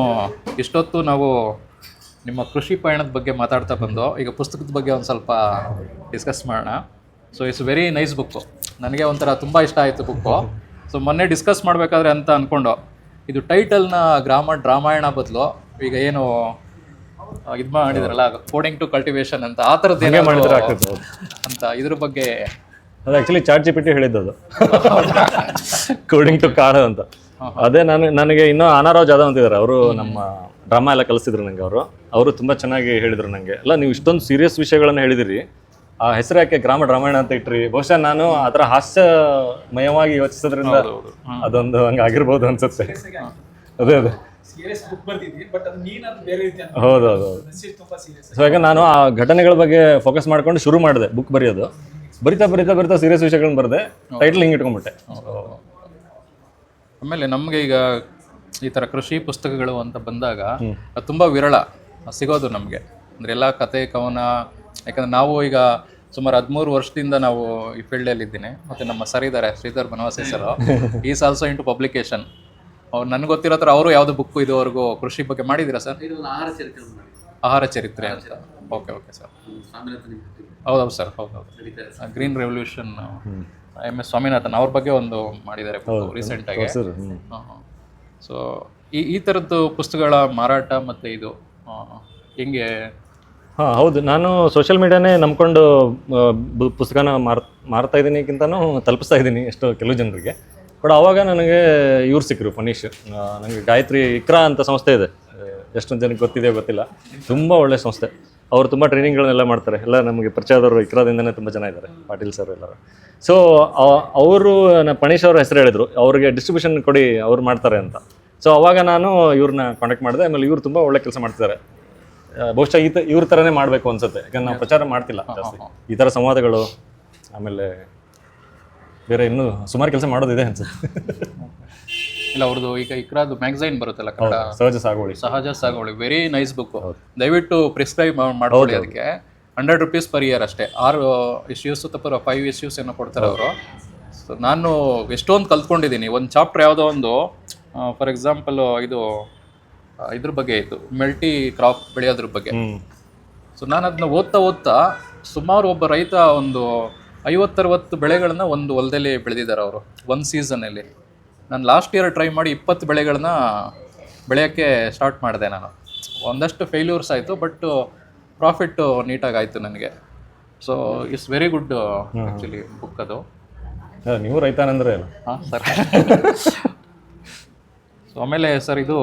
ಇಷ್ಟೊತ್ತು ನಾವು ನಿಮ್ಮ ಕೃಷಿ ಪಯಣದ ಬಗ್ಗೆ ಮಾತಾಡ್ತಾ ಬಂದು ಈಗ ಪುಸ್ತಕದ ಬಗ್ಗೆ ಒಂದು ಸ್ವಲ್ಪ ಡಿಸ್ಕಸ್ ಮಾಡೋಣ. So it's very nice book ನನಗೆ ಒಂಥರ ತುಂಬ ಇಷ್ಟ ಆಯಿತು ಬುಕ್ಕು ಸೊ ಮೊನ್ನೆ ಡಿಸ್ಕಸ್ ಮಾಡಬೇಕಾದ್ರೆ ಅಂತ ಅಂದ್ಕೊಂಡು ಇದು ಟೈಟಲ್ನ ಗ್ರಾಮ ರಾಮಾಯಣ ಬದಲು ಈಗ ಏನು ಇದು ಮಾಡಿದಾರಲ್ಲ ಕೋಡಿಂಗ್ ಟು ಕಲ್ಟಿವೇಶನ್ ಅಂತ ಆ ಥರದ್ದು ಏನೇ ಮಾಡಿದ್ರೆ ಅಂತ ಇದ್ರ ಬಗ್ಗೆ ಅದು actually chat G P T ಹೇಳಿದ್ದು ಅದು. ಕೋಡಿಂಗ್ ಟು ಕಾರ್ ಅಂತ. ಅದೇ ನಾನು ನನಗೆ ಇನ್ನೂ ಅನಾರಾವ್ ಜಾಧವ್ ಅಂತಿದ್ದಾರೆ ಅವರು ನಮ್ಮ ಡ್ರಾಮಾ ಎಲ್ಲ ಕಲಿಸಿದ್ರು ನನಗೆ ಅವರು. ಅವರು ತುಂಬಾ ಚೆನ್ನಾಗಿ ಹೇಳಿದರು ನನಗೆ ಅಲ್ಲ ನೀವು ಇಷ್ಟೊಂದು ಸೀರಿಯಸ್ ವಿಷಯಗಳನ್ನು ಹೇಳಿದಿರಿ. ಆ ಹೆಸರು ಯಾಕೆ ಗ್ರಾಮ ರಾಮಾಯಣ ಅಂತ ಇಟ್ರಿ? ಬಹುಶಃ ನಾನು ಅದರ ಹಾಸ್ಯಮಯವಾಗಿ ಯೋಚಿಸೋದ್ರಿಂದ ಅದೊಂದು ಹಂಗೆ ಆಗಿರ್ಬೋದು ಅನ್ಸುತ್ತೆ. ಅದೇ ಅದೇ. ಸೀರಿಯಸ್ ಬುಕ್ ಬರ್ತಿದ್ವಿ ಬಟ್ ಅದು ನೀನು ಬೇರೆ ರೀತಿ ಅಂತ ಹೌದು ಹೌದು ಹೌದು. ತುಂಬಾ ಸೀರಿಯಸ್ ಸೊ ಈಗ ನಾನು ಆ ಘಟನೆಗಳ ಬಗ್ಗೆ ಫೋಕಸ್ ಮಾಡ್ಕೊಂಡು ಶುರು ಮಾಡಿದೆ ಬುಕ್ ಬರೆಯೋದು. ಬರಿತಾ ಬರಿತಾ ಬರಿತಾ ಸೀರಿಯಸ್ ವಿಷಯಗಳನ್ನ ಬರೆದೆ ಟೈಟ್ಲ್ ಹಿಂಗೆ ಇಟ್ಕೊಂಡ್ಬಿಟ್ಟೆ. ಆಮೇಲೆ ನಮಗೆ ಈಗ ಈ ಥರ ಕೃಷಿ ಪುಸ್ತಕಗಳು ಅಂತ ಬಂದಾಗ ಅದು ತುಂಬ ವಿರಳ. ಸಿಗೋದು ನಮಗೆ. ಅಂದರೆ ಎಲ್ಲ ಕತೆ ಕವನ ಯಾಕಂದ್ರೆ ನಾವು ಈಗ ಸುಮಾರು ಹದಿಮೂರು ವರ್ಷದಿಂದ ನಾವು ಈ ಫೀಲ್ಡಲ್ಲಿ ಇದ್ದೀನಿ. ಮತ್ತು ನಮ್ಮ ಸರ್ ಇದ್ದಾರೆ Sridhar Banavasi sir. Is also into publication ಅವ್ರು ನನಗೆ ಗೊತ್ತಿರೋ ಥರ ಅವರು ಯಾವುದು ಬುಕ್ ಇದುವರೆಗೂ ಕೃಷಿ ಬಗ್ಗೆ ಮಾಡಿದ್ದೀರಾ ಸರ್? ಆಹಾರ ಚರಿತ್ರೆ ಅಂತ. ಓಕೆ ಓಕೆ ಸರ್ ಹೌದೌದು ಸರ್ ಹೌದೌದು. Green revolution M S Swaminathan ಅವ್ರ ಬಗ್ಗೆ ಒಂದು ಮಾಡಿದ್ದಾರೆ ರೀಸೆಂಟಾಗಿ ಸೊ ಈ ಈ ಥರದ್ದು ಪುಸ್ತಕಗಳ ಮಾರಾಟ ಮತ್ತು ಇದು ಹೆಂಗೆ? ಹಾಂ, ಹೌದು. ನಾನು ಸೋಷಿಯಲ್ ಮೀಡಿಯಾನೇ ನಂಬ್ಕೊಂಡು ಪುಸ್ತಕನ ಮಾರ್, ಮಾರ್ತಾ ಇದ್ದೀನಿಗಿಂತನೂ ತಲುಪಿಸ್ತಾ ಇದ್ದೀನಿ ಎಷ್ಟೋ ಕೆಲವು ಜನರಿಗೆ. ಬಟ್ ಅವಾಗ ನನಗೆ ಇವ್ರು ಸಿಕ್ಕರು ಫನೀಶ್ ನನಗೆ ಗಾಯತ್ರಿ ಇಕ್ರಾ ಅಂತ ಸಂಸ್ಥೆ ಇದೆ. ಎಷ್ಟೊಂದು ಜನಕ್ಕೆ ಗೊತ್ತಿದೆಯೋ ಗೊತ್ತಿಲ್ಲ. ತುಂಬ ಒಳ್ಳೆ ಸಂಸ್ಥೆ. ಅವರು ತುಂಬ ಟ್ರೈನಿಂಗ್ಗಳನ್ನೆಲ್ಲ ಮಾಡ್ತಾರೆ. ಎಲ್ಲ ನಮಗೆ ಪರಿಚಯದವರು ಇಕ್ರಾದಿಂದನೇ ತುಂಬ ಜನ ಇದ್ದಾರೆ, ಪಾಟೀಲ್ ಸರ್ ಎಲ್ಲರೂ. ಸೊ ಅವರು ಪಣೀಶ್ ಅವ್ರ ಹೆಸರು ಹೇಳಿದರು. ಅವರಿಗೆ ಡಿಸ್ಟ್ರಿಬ್ಯೂಷನ್ ಕೊಡಿ, ಅವ್ರು ಮಾಡ್ತಾರೆ ಅಂತ. ಸೊ ಅವಾಗ ನಾನು ಇವ್ರನ್ನ ಕಾಂಟ್ಯಾಕ್ಟ್ ಮಾಡಿದೆ. ಆಮೇಲೆ ಇವ್ರು ತುಂಬ ಒಳ್ಳೆ ಕೆಲಸ ಮಾಡ್ತಿದ್ದಾರೆ ಬಹುಶಃ ಈ ಇವ್ರ ಥರನೇ ಮಾಡಬೇಕು ಅನ್ಸುತ್ತೆ. ಯಾಕಂದ್ರೆ ನಾವು ಪ್ರಚಾರ ಮಾಡ್ತಿಲ್ಲ ಜಾಸ್ತಿ. ಈ ಥರ ಸಂವಾದಗಳು ಆಮೇಲೆ ಬೇರೆ ಇನ್ನೂ ಸುಮಾರು ಕೆಲಸ ಮಾಡೋದಿದೆ ಅನ್ಸುತ್ತೆ. ಇಲ್ಲ ಅವ್ರದ್ದು ಈಗ ಇಕ್ರಾದು ಮ್ಯಾಗಝೈನ್ ಬರುತ್ತಲ್ಲ ಕನ್ನಡ. ಸಹಜ ಸಾಗುವಳಿ. ಸಹಜ ಸಾಗುವಳಿ. ವೆರಿ ನೈಸ್ ಬುಕ್ ದಯವಿಟ್ಟು ಪ್ರಿಸ್ಕ್ರೈಬ್ ಮಾಡ್ಕೊಳ್ಳಿ ಅದಕ್ಕೆ. ಹಂಡ್ರೆಡ್ ರುಪೀಸ್ ಪರ್ ಇಯರ್ ಅಷ್ಟೇ. ಆರು ಇಶ್ಯೂಸ್ ತಪ್ಪರ ಫೈವ್ ಇಶ್ಯೂಸ್ ಏನೋ ಕೊಡ್ತಾರೆ ಅವರು. ಸೊ ನಾನು ಎಷ್ಟೊಂದು ಕಲ್ತ್ಕೊಂಡಿದ್ದೀನಿ. ಒಂದು ಚಾಪ್ಟರ್ ಯಾವುದೋ ಒಂದು ಫಾರ್ ಎಕ್ಸಾಂಪಲ್ ಇದು ಇದ್ರ ಬಗ್ಗೆ ಇತ್ತು ಮೆಲ್ಟಿ ಕ್ರಾಪ್ ಬೆಳೆಯೋದ್ರ ಬಗ್ಗೆ. ಸೊ ನಾನು ಅದನ್ನ ಓದ್ತಾ ಓದ್ತಾ ಸುಮಾರು ಒಬ್ಬ ರೈತ ಒಂದು ಐವತ್ತರವತ್ತು ಬೆಳೆಗಳನ್ನ ಒಂದು ಹೊಲದಲ್ಲಿ ಬೆಳೆದಿದ್ದಾರೆ ಅವರು ಒಂದು ಸೀಸನಲ್ಲಿ ನಾನು ಲಾಸ್ಟ್ ಇಯರ್ ಟ್ರೈ ಮಾಡಿ ಇಪ್ಪತ್ತು ಬೆಳೆಗಳನ್ನ ಬೆಳೆಯೋಕ್ಕೆ ಸ್ಟಾರ್ಟ್ ಮಾಡಿದೆ ನಾನು. ಒಂದಷ್ಟು ಫೇಲ್ಯೂರ್ಸ್ ಆಯಿತು ಬಟ್ ಪ್ರಾಫಿಟ್ಟು ನೀಟಾಗಿ ಆಯಿತು ನನಗೆ so it's very good actually book ಅದು. ನೀವು ರೈತಾನಂದ್ರೆ ಹಾಂ ಸರ್ ಸೊ ಆಮೇಲೆ ಸರ್ ಇದು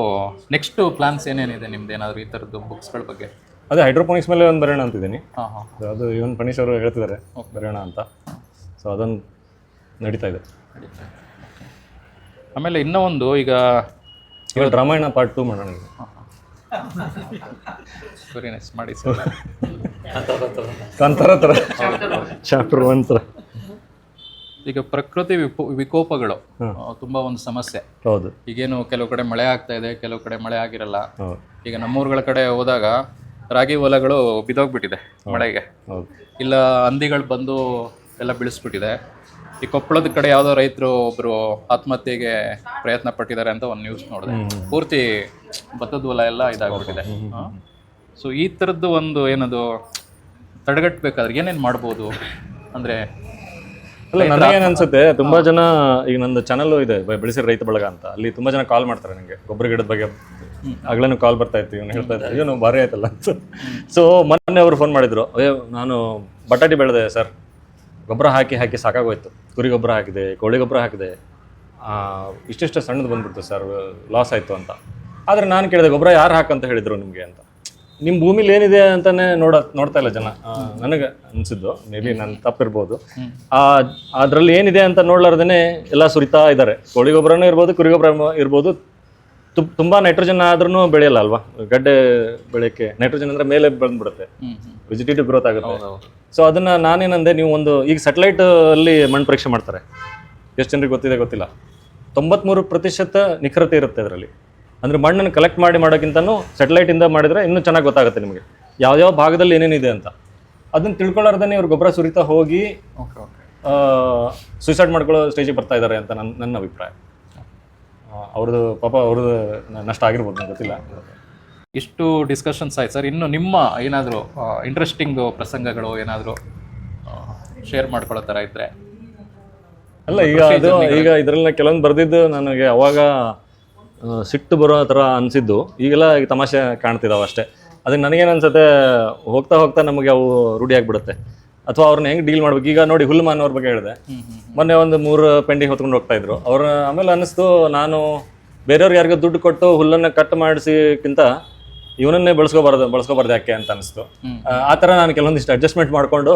ನೆಕ್ಸ್ಟ್ ಪ್ಲಾನ್ಸ್ ಏನೇನಿದೆ ನಿಮ್ದು? ಏನಾದರೂ ಈ ಥರದ್ದು ಬುಕ್ಸ್ಗಳ ಬಗ್ಗೆ? ಅದೇ ಹೈಡ್ರೋಪೋನಿಕ್ಸ್ ಮೇಲೆ ಒಂದು ಬರೋಣ ಅಂತಿದ್ದೀನಿ ಹಾಂ ಹಾಂ. ಅದು ಇವನ್ ಪಣೀಶ್ ಅವರು ಹೇಳ್ತಿದ್ದಾರೆ. ಬರೋಣ ಅಂತ. ಸೊ ಅದೊಂದು ನಡೀತಾ ಇದೆ. ಆಮೇಲೆ ಇನ್ನೂ ಒಂದು ಈಗ ಇವಾಗ ರಾಮಾಯಣ ಪಾರ್ಟ್ ಟೂ ಮಾಡೋಣ ಈಗ. ವೆರಿ ನೈಸ್ ಮಾಡಿ ಸರ್. ಕಾಂತಾರ ಥರ ಚಾಪ್ಟರ್ ಒನ್ ಥರ ಈಗ ಪ್ರಕೃತಿ ವಿಪೋ ವಿಕೋಪಗಳು ತುಂಬಾ ಒಂದು ಸಮಸ್ಯೆ. ಹೌದು. ಈಗೇನು ಕೆಲವು ಕಡೆ ಮಳೆ ಆಗ್ತಾ ಇದೆ ಕೆಲವು ಕಡೆ ಮಳೆ ಆಗಿರಲ್ಲ. ಈಗ ನಮ್ಮೂರುಗಳ ಕಡೆ ಹೋದಾಗ ರಾಗಿ ಹೊಲಗಳು ಬಿದ್ದೋಗ್ಬಿಟ್ಟಿದೆ ಮಳೆಗೆ. ಇಲ್ಲ ಹಂದಿಗಳು ಬಂದು ಎಲ್ಲ ಬಿಳಿಸ್ಬಿಟ್ಟಿದೆ. ಈ ಕೊಪ್ಪಳದ ಕಡೆ ಯಾವುದೋ ರೈತರು ಒಬ್ರು ಆತ್ಮಹತ್ಯೆಗೆ ಪ್ರಯತ್ನ ಪಟ್ಟಿದ್ದಾರೆ ಅಂತ ಒಂದು ನ್ಯೂಸ್ ನೋಡಿದೆ. ಪೂರ್ತಿ ಭತ್ತದ ಹೊಲ ಎಲ್ಲ ಇದಾಗ್ಬಿಟ್ಟಿದೆ. ಸೊ ಈ ಥರದ್ದು ಒಂದು ಏನದು ತಡೆಗಟ್ಟಬೇಕಾದ್ರೆ ಏನೇನು ಮಾಡ್ಬೋದು? ಅಂದರೆ ಅಲ್ಲ ನನಗೇನು ಅನ್ಸುತ್ತೆ ತುಂಬಾ ಜನ ಈಗ ನಂದು ಚಾನಲ್ ಇದೆ ಬೆಳೆಸಿರ ರೈತ ಬಳಗ ಅಂತ. ಅಲ್ಲಿ ತುಂಬಾ ಜನ ಕಾಲ್ ಮಾಡ್ತಾರೆ ನಂಗೆ ಗೊಬ್ಬರ ಗಿಡದ ಬಗ್ಗೆ. ಆಗ್ಲೇನು ಕಾಲ್ ಬರ್ತಾ ಇತ್ತು ಇವನು ಹೇಳ್ತಾ ಇದ್ದೆ ಇವನು ಭಾರಿ ಆಯ್ತಲ್ಲ ಅಂತ. ಸೊ ಮೊನ್ನೆ ಅವರು ಫೋನ್ ಮಾಡಿದ್ರು ಅಯ್ಯೋ ನಾನು ಬಟಾಟಿ ಬೆಳೆದೆ ಸರ್. ಗೊಬ್ಬರ ಹಾಕಿ ಹಾಕಿ ಸಾಕಾಗೋಯ್ತು. ಕುರಿ ಗೊಬ್ಬರ ಹಾಕಿದೆ ಕೋಳಿ ಗೊಬ್ಬರ ಹಾಕಿದೆ. ಆ, ಇಷ್ಟಿಷ್ಟು ಸಣ್ಣದು ಬಂದ್ಬಿಡ್ತು ಸರ್ ಲಾಸ್ ಆಯಿತು ಅಂತ. ಆದರೆ ನಾನು ಕೇಳಿದೆ ಗೊಬ್ಬರ ಯಾರು ಹಾಕಂತ ಹೇಳಿದ್ರು ನಿಮಗೆ? ಅಂತ. ನಿಮ್ಮ ಭೂಮಿಲಿ ಏನಿದೆ ಅಂತಾನೆ ನೋಡ ನೋಡ್ತಾ ಇಲ್ಲ ಜನ. ನನಗೆ ಅನ್ಸಿದ್ದು ಮೇ ಬಿ ನನ್ನ ತಪ್ಪಿರ್ಬೋದು. ಆ ಅದ್ರಲ್ಲಿ ಏನಿದೆ ಅಂತ ನೋಡ್ಲಾರ್ದೇನೆ ಎಲ್ಲ ಸುರಿತಾ ಇದ್ದಾರೆ ಕೋಳಿ ಗೊಬ್ಬರನೂ ಇರ್ಬೋದು ಕುರಿ ಗೊಬ್ಬರ ಇರ್ಬೋದು. ತು ತುಂಬಾ ನೈಟ್ರೋಜನ್ ಆದ್ರೂ ಬೆಳೆಯಲ್ಲ ಅಲ್ವಾ? ಗಡ್ಡೆ ಬೆಳೆಯಕ್ಕೆ ನೈಟ್ರೋಜನ್ ಅಂದ್ರೆ ಮೇಲೆ ಬಂದ್ಬಿಡುತ್ತೆ. ವೆಜಿಟೇಟಿವ್ ಗ್ರೋತ್ ಆಗುತ್ತೆ. ಸೊ ಅದನ್ನ ನಾನೇನಂದೆ ನೀವು ಒಂದು ಈಗ ಸೆಟಲೈಟ್ ಅಲ್ಲಿ ಮಣ್ಣು ಪರೀಕ್ಷೆ ಮಾಡ್ತಾರೆ. ಎಷ್ಟು ಜನರಿಗೆ ಗೊತ್ತಿದೆ ಗೊತ್ತಿಲ್ಲ. ತೊಂಬತ್ಮೂರು ಪ್ರತಿಶತ ನಿಖರತೆ ಇರುತ್ತೆ ಅದರಲ್ಲಿ. ಅಂದ್ರೆ ಮಣ್ಣನ್ನು ಕಲೆಕ್ಟ್ ಮಾಡಿ ಮಾಡೋಕ್ಕಿಂತನೂ ಸೆಟಲೈಟಿಂದ ಇಂದ ಮಾಡಿದ್ರೆ ಇನ್ನೂ ಚೆನ್ನಾಗಿ ಗೊತ್ತಾಗುತ್ತೆ ನಿಮಗೆ. ಯಾವ್ಯಾವ ಭಾಗದಲ್ಲಿ ಏನೇನಿದೆ ಅಂತ. ಅದನ್ನು ತಿಳ್ಕೊಳ್ಳಾರ್ದೇ ಇವರು ಗೊಬ್ಬರ ಸುರಿತಾ ಹೋಗಿ ಓಕೆ ಓಕೆ. ಸುಸೈಡ್ ಮಾಡ್ಕೊಳ್ಳೋ ಸ್ಟೇಜಿಗೆ ಬರ್ತಾ ಇದ್ದಾರೆ ಅಂತ ನನ್ನ ನನ್ನ ಅಭಿಪ್ರಾಯ. ಅವ್ರದ್ದು ಪಾಪ ಅವ್ರದ್ದು ನಷ್ಟ ಆಗಿರ್ಬೋದು ನಂಗೆ ಗೊತ್ತಿಲ್ಲ. ಇಷ್ಟು ಡಿಸ್ಕಷನ್ಸ್ ಆಯ್ತು ಸರ್. ಇನ್ನು ನಿಮ್ಮ ಏನಾದರೂ ಇಂಟ್ರೆಸ್ಟಿಂಗ್ ಪ್ರಸಂಗಗಳು ಏನಾದರೂ ಶೇರ್ ಮಾಡ್ಕೊಳ್ಳೋ ಥರ ಇದ್ರೆ. ಅಲ್ಲ ಈಗ ಅದು ಈಗ ಇದರಲ್ಲಿ ಕೆಲವೊಂದು ಬರ್ದಿದ್ದು ನನಗೆ ಅವಾಗ ಸಿಟ್ಟು ಬರೋ ಥರ ಅನಿಸಿದ್ದು. ಈಗೆಲ್ಲ ಈಗ ತಮಾಷೆ ಕಾಣ್ತಿದ್ದಾವೆ ಅಷ್ಟೇ. ಅದಕ್ಕೆ ನನಗೇನು ಅನ್ಸುತ್ತೆ ಹೋಗ್ತಾ ಹೋಗ್ತಾ ನಮಗೆ ಅವು ರೂಢಿ ಆಗಿಬಿಡುತ್ತೆ. ಅಥವಾ ಅವ್ರನ್ನ ಹೆಂಗೆ ಡೀಲ್ ಮಾಡ್ಬೇಕು? ಈಗ ನೋಡಿ ಹುಲ್ಮಾನ್ ಅವ್ರ ಬಗ್ಗೆ ಹೇಳಿದೆ. ಮೊನ್ನೆ ಒಂದು ಮೂರು ಪೆಂಡಿಂಗ್ ಹೊತ್ಕೊಂಡು ಹೋಗ್ತಾ ಇದ್ರು. ಅವ್ರ ಆಮೇಲೆ ಅನ್ನಿಸ್ತು ನಾನು ಬೇರೆಯವ್ರಿಗೆ ಯಾರಿಗೋ ದುಡ್ಡು ಕೊಟ್ಟು ಹುಲ್ಲನ್ನು ಕಟ್ ಮಾಡಿಸಿಕ್ಕಿಂತ ಇವನನ್ನೇ ಬಳಸ್ಕೋಬಾರ್ದು ಬಳಸ್ಕೋಬಾರ್ದು ಯಾಕೆ ಅಂತ ಅನಿಸ್ತು ಆ ಥರ ನಾನು ಕೆಲವೊಂದಿಷ್ಟು ಅಡ್ಜಸ್ಟ್ಮೆಂಟ್ ಮಾಡಿಕೊಂಡು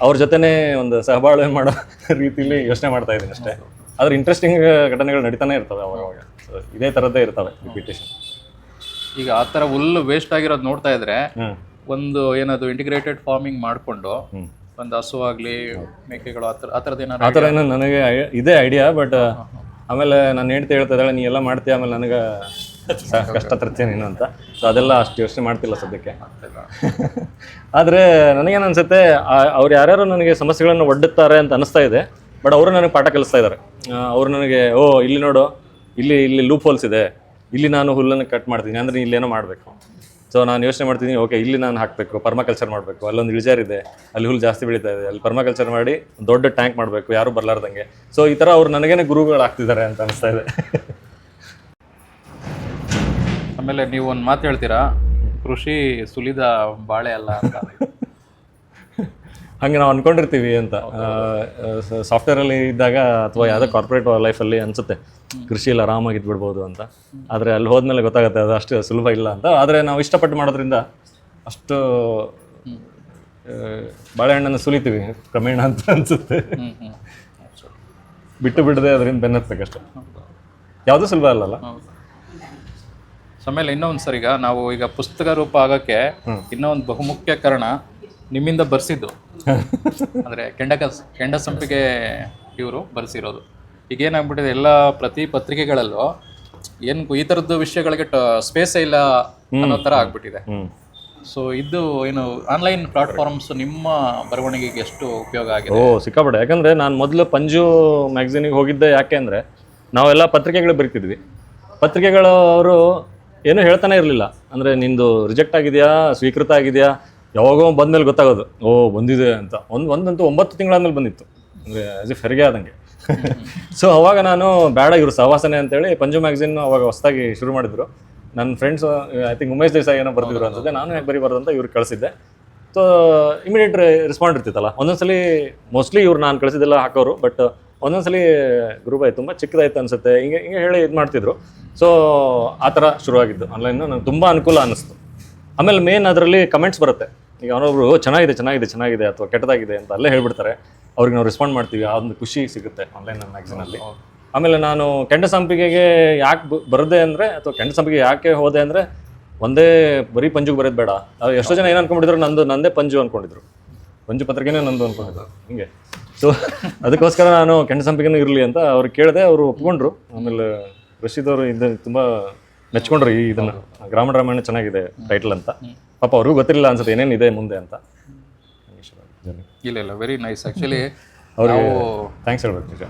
ಅವ್ರ ಜೊತೆನೇ ಒಂದು ಸಹಬಾಳ್ವೆ ಮಾಡೋ ರೀತಿಯಲ್ಲಿ ಯೋಚನೆ ಮಾಡ್ತಾ ಇದ್ದೀನಿ ಅಷ್ಟೇ. ಆದ್ರೆ ಇಂಟ್ರೆಸ್ಟಿಂಗ್ ಘಟನೆಗಳು ನಡೀತಾನೆ ಇರ್ತವೆ ಅವಾಗ ಇದೇ ಥರದ್ದೇ ಇರ್ತವೆ ರಿಪಿಟೇಷನ್ ಈಗ ಆ ಥರ ಹುಲ್ಲು ವೇಸ್ಟ್ ಆಗಿರೋದು ನೋಡ್ತಾ ಇದ್ರೆ ಒಂದು ಏನದು ಇಂಟಿಗ್ರೇಟೆಡ್ ಫಾರ್ಮಿಂಗ್ ಮಾಡಿಕೊಂಡು ಒಂದು ಹಸು ಆಗಲಿ ಮೇಕೆಗಳು ಆ ಥರ ಆ ಥರದ್ದು ಆ ಥರ ಏನೋ ನನಗೆ ಇದೇ ಐಡಿಯಾ ಬಟ್ ಆಮೇಲೆ ನಾನು ಹೇಳ್ತಾ ಹೇಳ್ತಾ ಇದ್ದಾಳೆ ನೀ ಎಲ್ಲ ಮಾಡ್ತೀಯ ಆಮೇಲೆ ನನಗೆ ಕಷ್ಟ ತರ್ತೀನಿ ನೀನು ಅಂತ. ಸೊ ಅದೆಲ್ಲ ಅಷ್ಟು ಯೋಚನೆ ಮಾಡ್ತಿಲ್ಲ ಸದ್ಯಕ್ಕೆ. ಆದರೆ ನನಗೇನು ಅನ್ಸುತ್ತೆ ಅವ್ರು ಯಾರ್ಯಾರು ನನಗೆ ಸಮಸ್ಯೆಗಳನ್ನು ಒಡ್ಡುತ್ತಾರೆ ಅಂತ ಅನಿಸ್ತಾ ಇದೆ. ಬಟ್ ಅವರು ನನಗೆ ಪಾಠ ಕಲಿಸ್ತಾ ಇದ್ದಾರೆ. ಅವರು ನನಗೆ, ಓ, ಇಲ್ಲಿ ನೋಡು, ಇಲ್ಲಿ ಇಲ್ಲಿ ಲೂಪ್ ಹೋಲ್ಸ್ ಇದೆ. ಇಲ್ಲಿ ನಾನು ಹುಲ್ಲನ್ನು ಕಟ್ ಮಾಡ್ತೀನಿ. ಅಂದರೆ ಇಲ್ಲೇನೋ ಮಾಡಬೇಕು. ಸೊ ನಾನು ಯೋಚನೆ ಮಾಡ್ತೀನಿ ಓಕೆ, ಇಲ್ಲಿ ನಾನು ಹಾಕಬೇಕು. ಪರ್ಮಾಕಲ್ಚರ್ ಮಾಡಬೇಕು. ಅಲ್ಲೊಂದು ಇಳಿಜಾರ್ ಇದೆ. ಅಲ್ಲಿ ಹುಲ್ಲು ಜಾಸ್ತಿ ಬೆಳೀತಾ ಇದೆ. ಅಲ್ಲಿ ಪರ್ಮಾಕಲ್ಚರ್ ಮಾಡಿ ದೊಡ್ಡ ಟ್ಯಾಂಕ್ ಮಾಡಬೇಕು. ಯಾರು ಬರಲಾರ್ದಂಗೆ. ಸೊ ಈ ಥರ ಅವ್ರು ನನಗೇನೆ ಗುರುಗಳು ಆಗ್ತಿದ್ದಾರೆ ಅಂತ ಅನಿಸ್ತಾ ಇದೆ. ಆಮೇಲೆ ನೀವು ಒಂದು ಮಾತು ಹೇಳ್ತೀರಾ? ಕೃಷಿ ಸುಲಿದ ಬಾಳೆ ಅಲ್ಲ ಅಂತ. ಹಂಗೆ ನಾವು ಅನ್ಕೊಂಡಿರ್ತೀವಿ ಅಂತ. ಸಾಫ್ಟ್ವೇರಲ್ಲಿ ಇದ್ದಾಗ ಅಥವಾ ಯಾವುದೋ ಕಾರ್ಪೊರೇಟ್ ಲೈಫಲ್ಲಿ ಅನ್ಸುತ್ತೆ. ಕೃಷಿಯಲ್ಲಿ ಆರಾಮಾಗಿ ಇದ್ಬಿಡ್ಬೋದು ಅಂತ. ಆದರೆ ಅಲ್ಲಿ ಹೋದ್ಮೇಲೆ ಗೊತ್ತಾಗುತ್ತೆ ಅದು ಅಷ್ಟು ಸುಲಭ ಇಲ್ಲ ಅಂತ. ಆದರೆ ನಾವು ಇಷ್ಟಪಟ್ಟು ಮಾಡೋದ್ರಿಂದ ಅಷ್ಟು ಬಾಳೆಹಣ್ಣನ್ನು ಸುಲಿತೀವಿ. ಕ್ರಮೇಣ ಅಂತ ಅನ್ಸುತ್ತೆ. ಬಿಟ್ಟು ಬಿಡದೆ ಅದರಿಂದ ಬೆನ್ನತ್ಬೇಕಷ್ಟೆ ಯಾವುದೂ ಸುಲಭ ಅಲ್ಲಲ್ಲ. ಆಮೇಲೆ ಇನ್ನೊಂದು ಸರ್ ಈಗ ನಾವು ಈಗ ಪುಸ್ತಕ ರೂಪ ಆಗಕ್ಕೆ ಇನ್ನೊಂದು ಬಹುಮುಖ್ಯ ಕಾರಣ ನಿಮ್ಮಿಂದ ಬರ್ಸಿದ್ದು. ಅಂದ್ರೆ ಕೆಂಡಕ ಕೆಂಡ ಸಂಪಿಗೆ ಇವರು ಬರ್ಸಿರೋದು. ಈಗ ಏನಾಗ್ಬಿಟ್ಟಿದೆ ಎಲ್ಲ ಪ್ರತಿ ಪತ್ರಿಕೆಗಳಲ್ಲೂ ಏನ್ ಈ ಥರದ್ದು ವಿಷಯಗಳಿಗೆ ಸ್ಪೇಸೇ ಇಲ್ಲ ಅನ್ನೋ ಥರ ಆಗ್ಬಿಟ್ಟಿದೆ. ಸೊ ಇದು ಏನು ಆನ್ಲೈನ್ ಪ್ಲಾಟ್ಫಾರ್ಮ್ಸ್ ನಿಮ್ಮ ಬರವಣಿಗೆಗೆ ಎಷ್ಟು ಉಪಯೋಗ ಆಗಿದೆ? ಓ ಸಿಕ್ಕಾಪಟ್ಟೆ. ಯಾಕಂದ್ರೆ ನಾನು ಮೊದಲು ಪಂಜು ಮ್ಯಾಗ್ಝಿನಿಗೆ ಹೋಗಿದ್ದೆ ಯಾಕೆ ಅಂದರೆ ನಾವೆಲ್ಲ ಪತ್ರಿಕೆಗಳು ಬರಿತಿದ್ವಿ. ಪತ್ರಿಕೆಗಳು ಅವರು ಏನೂ ಹೇಳ್ತಾನೆ ಇರಲಿಲ್ಲ. ಅಂದರೆ ನಿಂದು ರಿಜೆಕ್ಟ್ ಆಗಿದೆಯಾ ಸ್ವೀಕೃತ ಆಗಿದೆಯಾ ಯಾವಾಗೋ ಬಂದ್ಮೇಲೆ ಗೊತ್ತಾಗೋದು ಓ ಬಂದಿದೆ ಅಂತ. ಒಂದು ಒಂದಂತೂ ಒಂಬತ್ತು ತಿಂಗಳಾದ್ಮೇಲೆ ಬಂದಿತ್ತು. ಅಂದರೆ ಆಸ್ ಎ ಹೆರಿಗೆ ಆದಂಗೆ. ಸೊ ಅವಾಗ ನಾನು ಬೇಡ ಇವರು ಸಹವಾಸನೆ ಅಂತೇಳಿ ಪಂಜು ಮ್ಯಾಗ್ಝಿನ್ ಅವಾಗ ಹೊಸದಾಗಿ ಶುರು ಮಾಡಿದ್ರು. ನನ್ನ friends I think Umesh Desai ಏನೋ ಬರ್ತಿದ್ರು ಅನ್ಸುತ್ತೆ. ನಾನು ಯಾಕೆ ಬರೀಬಾರ್ದು ಅಂತ ಇವ್ರು ಕಳಿಸಿದ್ದೆ. ಸೊ ಇಮಿಡಿಯೇಟ್ ರೆಸ್ಪಾಂಡ್ ಇರ್ತಿತ್ತಲ್ಲ. ಒಂದೊಂದ್ಸಲಿ ಮೋಸ್ಟ್ಲಿ ಇವ್ರು ನಾನು ಕಳಿಸಿದ್ದೆಲ್ಲ ಹಾಕೋರು ಬಟ್ ಒಂದೊಂದ್ಸಲಿ ಗ್ರೂಪ್ ಆಯ್ತು ತುಂಬ ಚಿಕ್ಕದಾಯ್ತು ಅನ್ಸುತ್ತೆ. ಹಿಂಗೆ ಹಿಂಗೆ ಹೇಳಿ ಇದು ಮಾಡ್ತಿದ್ರು. ಸೊ ಆ ಥರ ಶುರುವಾಗಿದ್ದು ಆನ್ಲೈನ್ ನಂಗೆ ತುಂಬ ಅನುಕೂಲ ಅನ್ನಿಸ್ತು. ಆಮೇಲೆ ಮೇನ್ ಅದರಲ್ಲಿ ಕಮೆಂಟ್ಸ್ ಬರುತ್ತೆ. ಈಗ ಅವನೊಬ್ರು ಚೆನ್ನಾಗಿದೆ ಚೆನ್ನಾಗಿದೆ ಚೆನ್ನಾಗಿದೆ ಅಥವಾ ಕೆಟ್ಟದಾಗಿದೆ ಅಂತ ಅಲ್ಲೇ ಹೇಳ್ಬಿಡ್ತಾರೆ. ಅವ್ರಿಗೆ ನಾವು ರೆಸ್ಪಾಂಡ್ ಮಾಡ್ತೀವಿ, ಆ ಒಂದು ಖುಷಿ ಸಿಗುತ್ತೆ ಆನ್ಲೈನ್ ಮ್ಯಾಗ್ಝಿನಲ್ಲಿ ಆಮೇಲೆ ನಾನು ಕೆಂಡ ಸಂಪಿಗೆಗೆ ಯಾಕೆ ಬರದೆ ಅಂದರೆ, ಅಥವಾ ಕೆಂಡ ಸಂಪಿಗೆ ಯಾಕೆ ಹೋದೆ ಅಂದರೆ, ಒಂದೇ ಬರೀ ಪಂಜುಗೆ ಬರೋದು ಬೇಡ. ಎಷ್ಟೋ ಜನ ಏನು ಅನ್ಕೊಂಡಿದ್ರು ನಂದು, ನಂದೇ ಪಂಜು ಅನ್ಕೊಂಡಿದ್ರು. ಪಂಜು ಪತ್ರಿಕೆನೇ ನಂದು ಅನ್ಕೊಂಡಿದ್ರು. ಹಿಂಗೆ. ಸೊ ಅದಕ್ಕೋಸ್ಕರ ನಾನು ಕೆಂಡ ಸಂಪಿಗೆನೂ ಇರಲಿ ಅಂತ ಅವ್ರು ಕೇಳಿದೆ, ಅವರು ಒಪ್ಕೊಂಡ್ರು. ಆಮೇಲೆ ರಶೀದ್ ಅವರು ಇದ್ದ ತುಂಬ ಮೆಚ್ಕೊಂಡ್ರು ಈ ಇದನ್ನ. ಗ್ರಾಮ ರಾಮಾಯಣ ಚೆನ್ನಾಗಿದೆ ಟೈಟಲ್ ಅಂತ. ಪಾಪ ಅವ್ರಿಗೂ ಗೊತ್ತಿರಲಿಲ್ಲ ಅನ್ಸುತ್ತೆ ಏನೇನಿದೆ ಮುಂದೆ ಅಂತ. ಇಲ್ಲ ಇಲ್ಲ ವೆರಿ ನೈಸ್ ಆ್ಯಕ್ಚುಲಿ ಅವರು ಥ್ಯಾಂಕ್ಸ್ ಹೇಳ್ಬೇಕು ನಿಜ.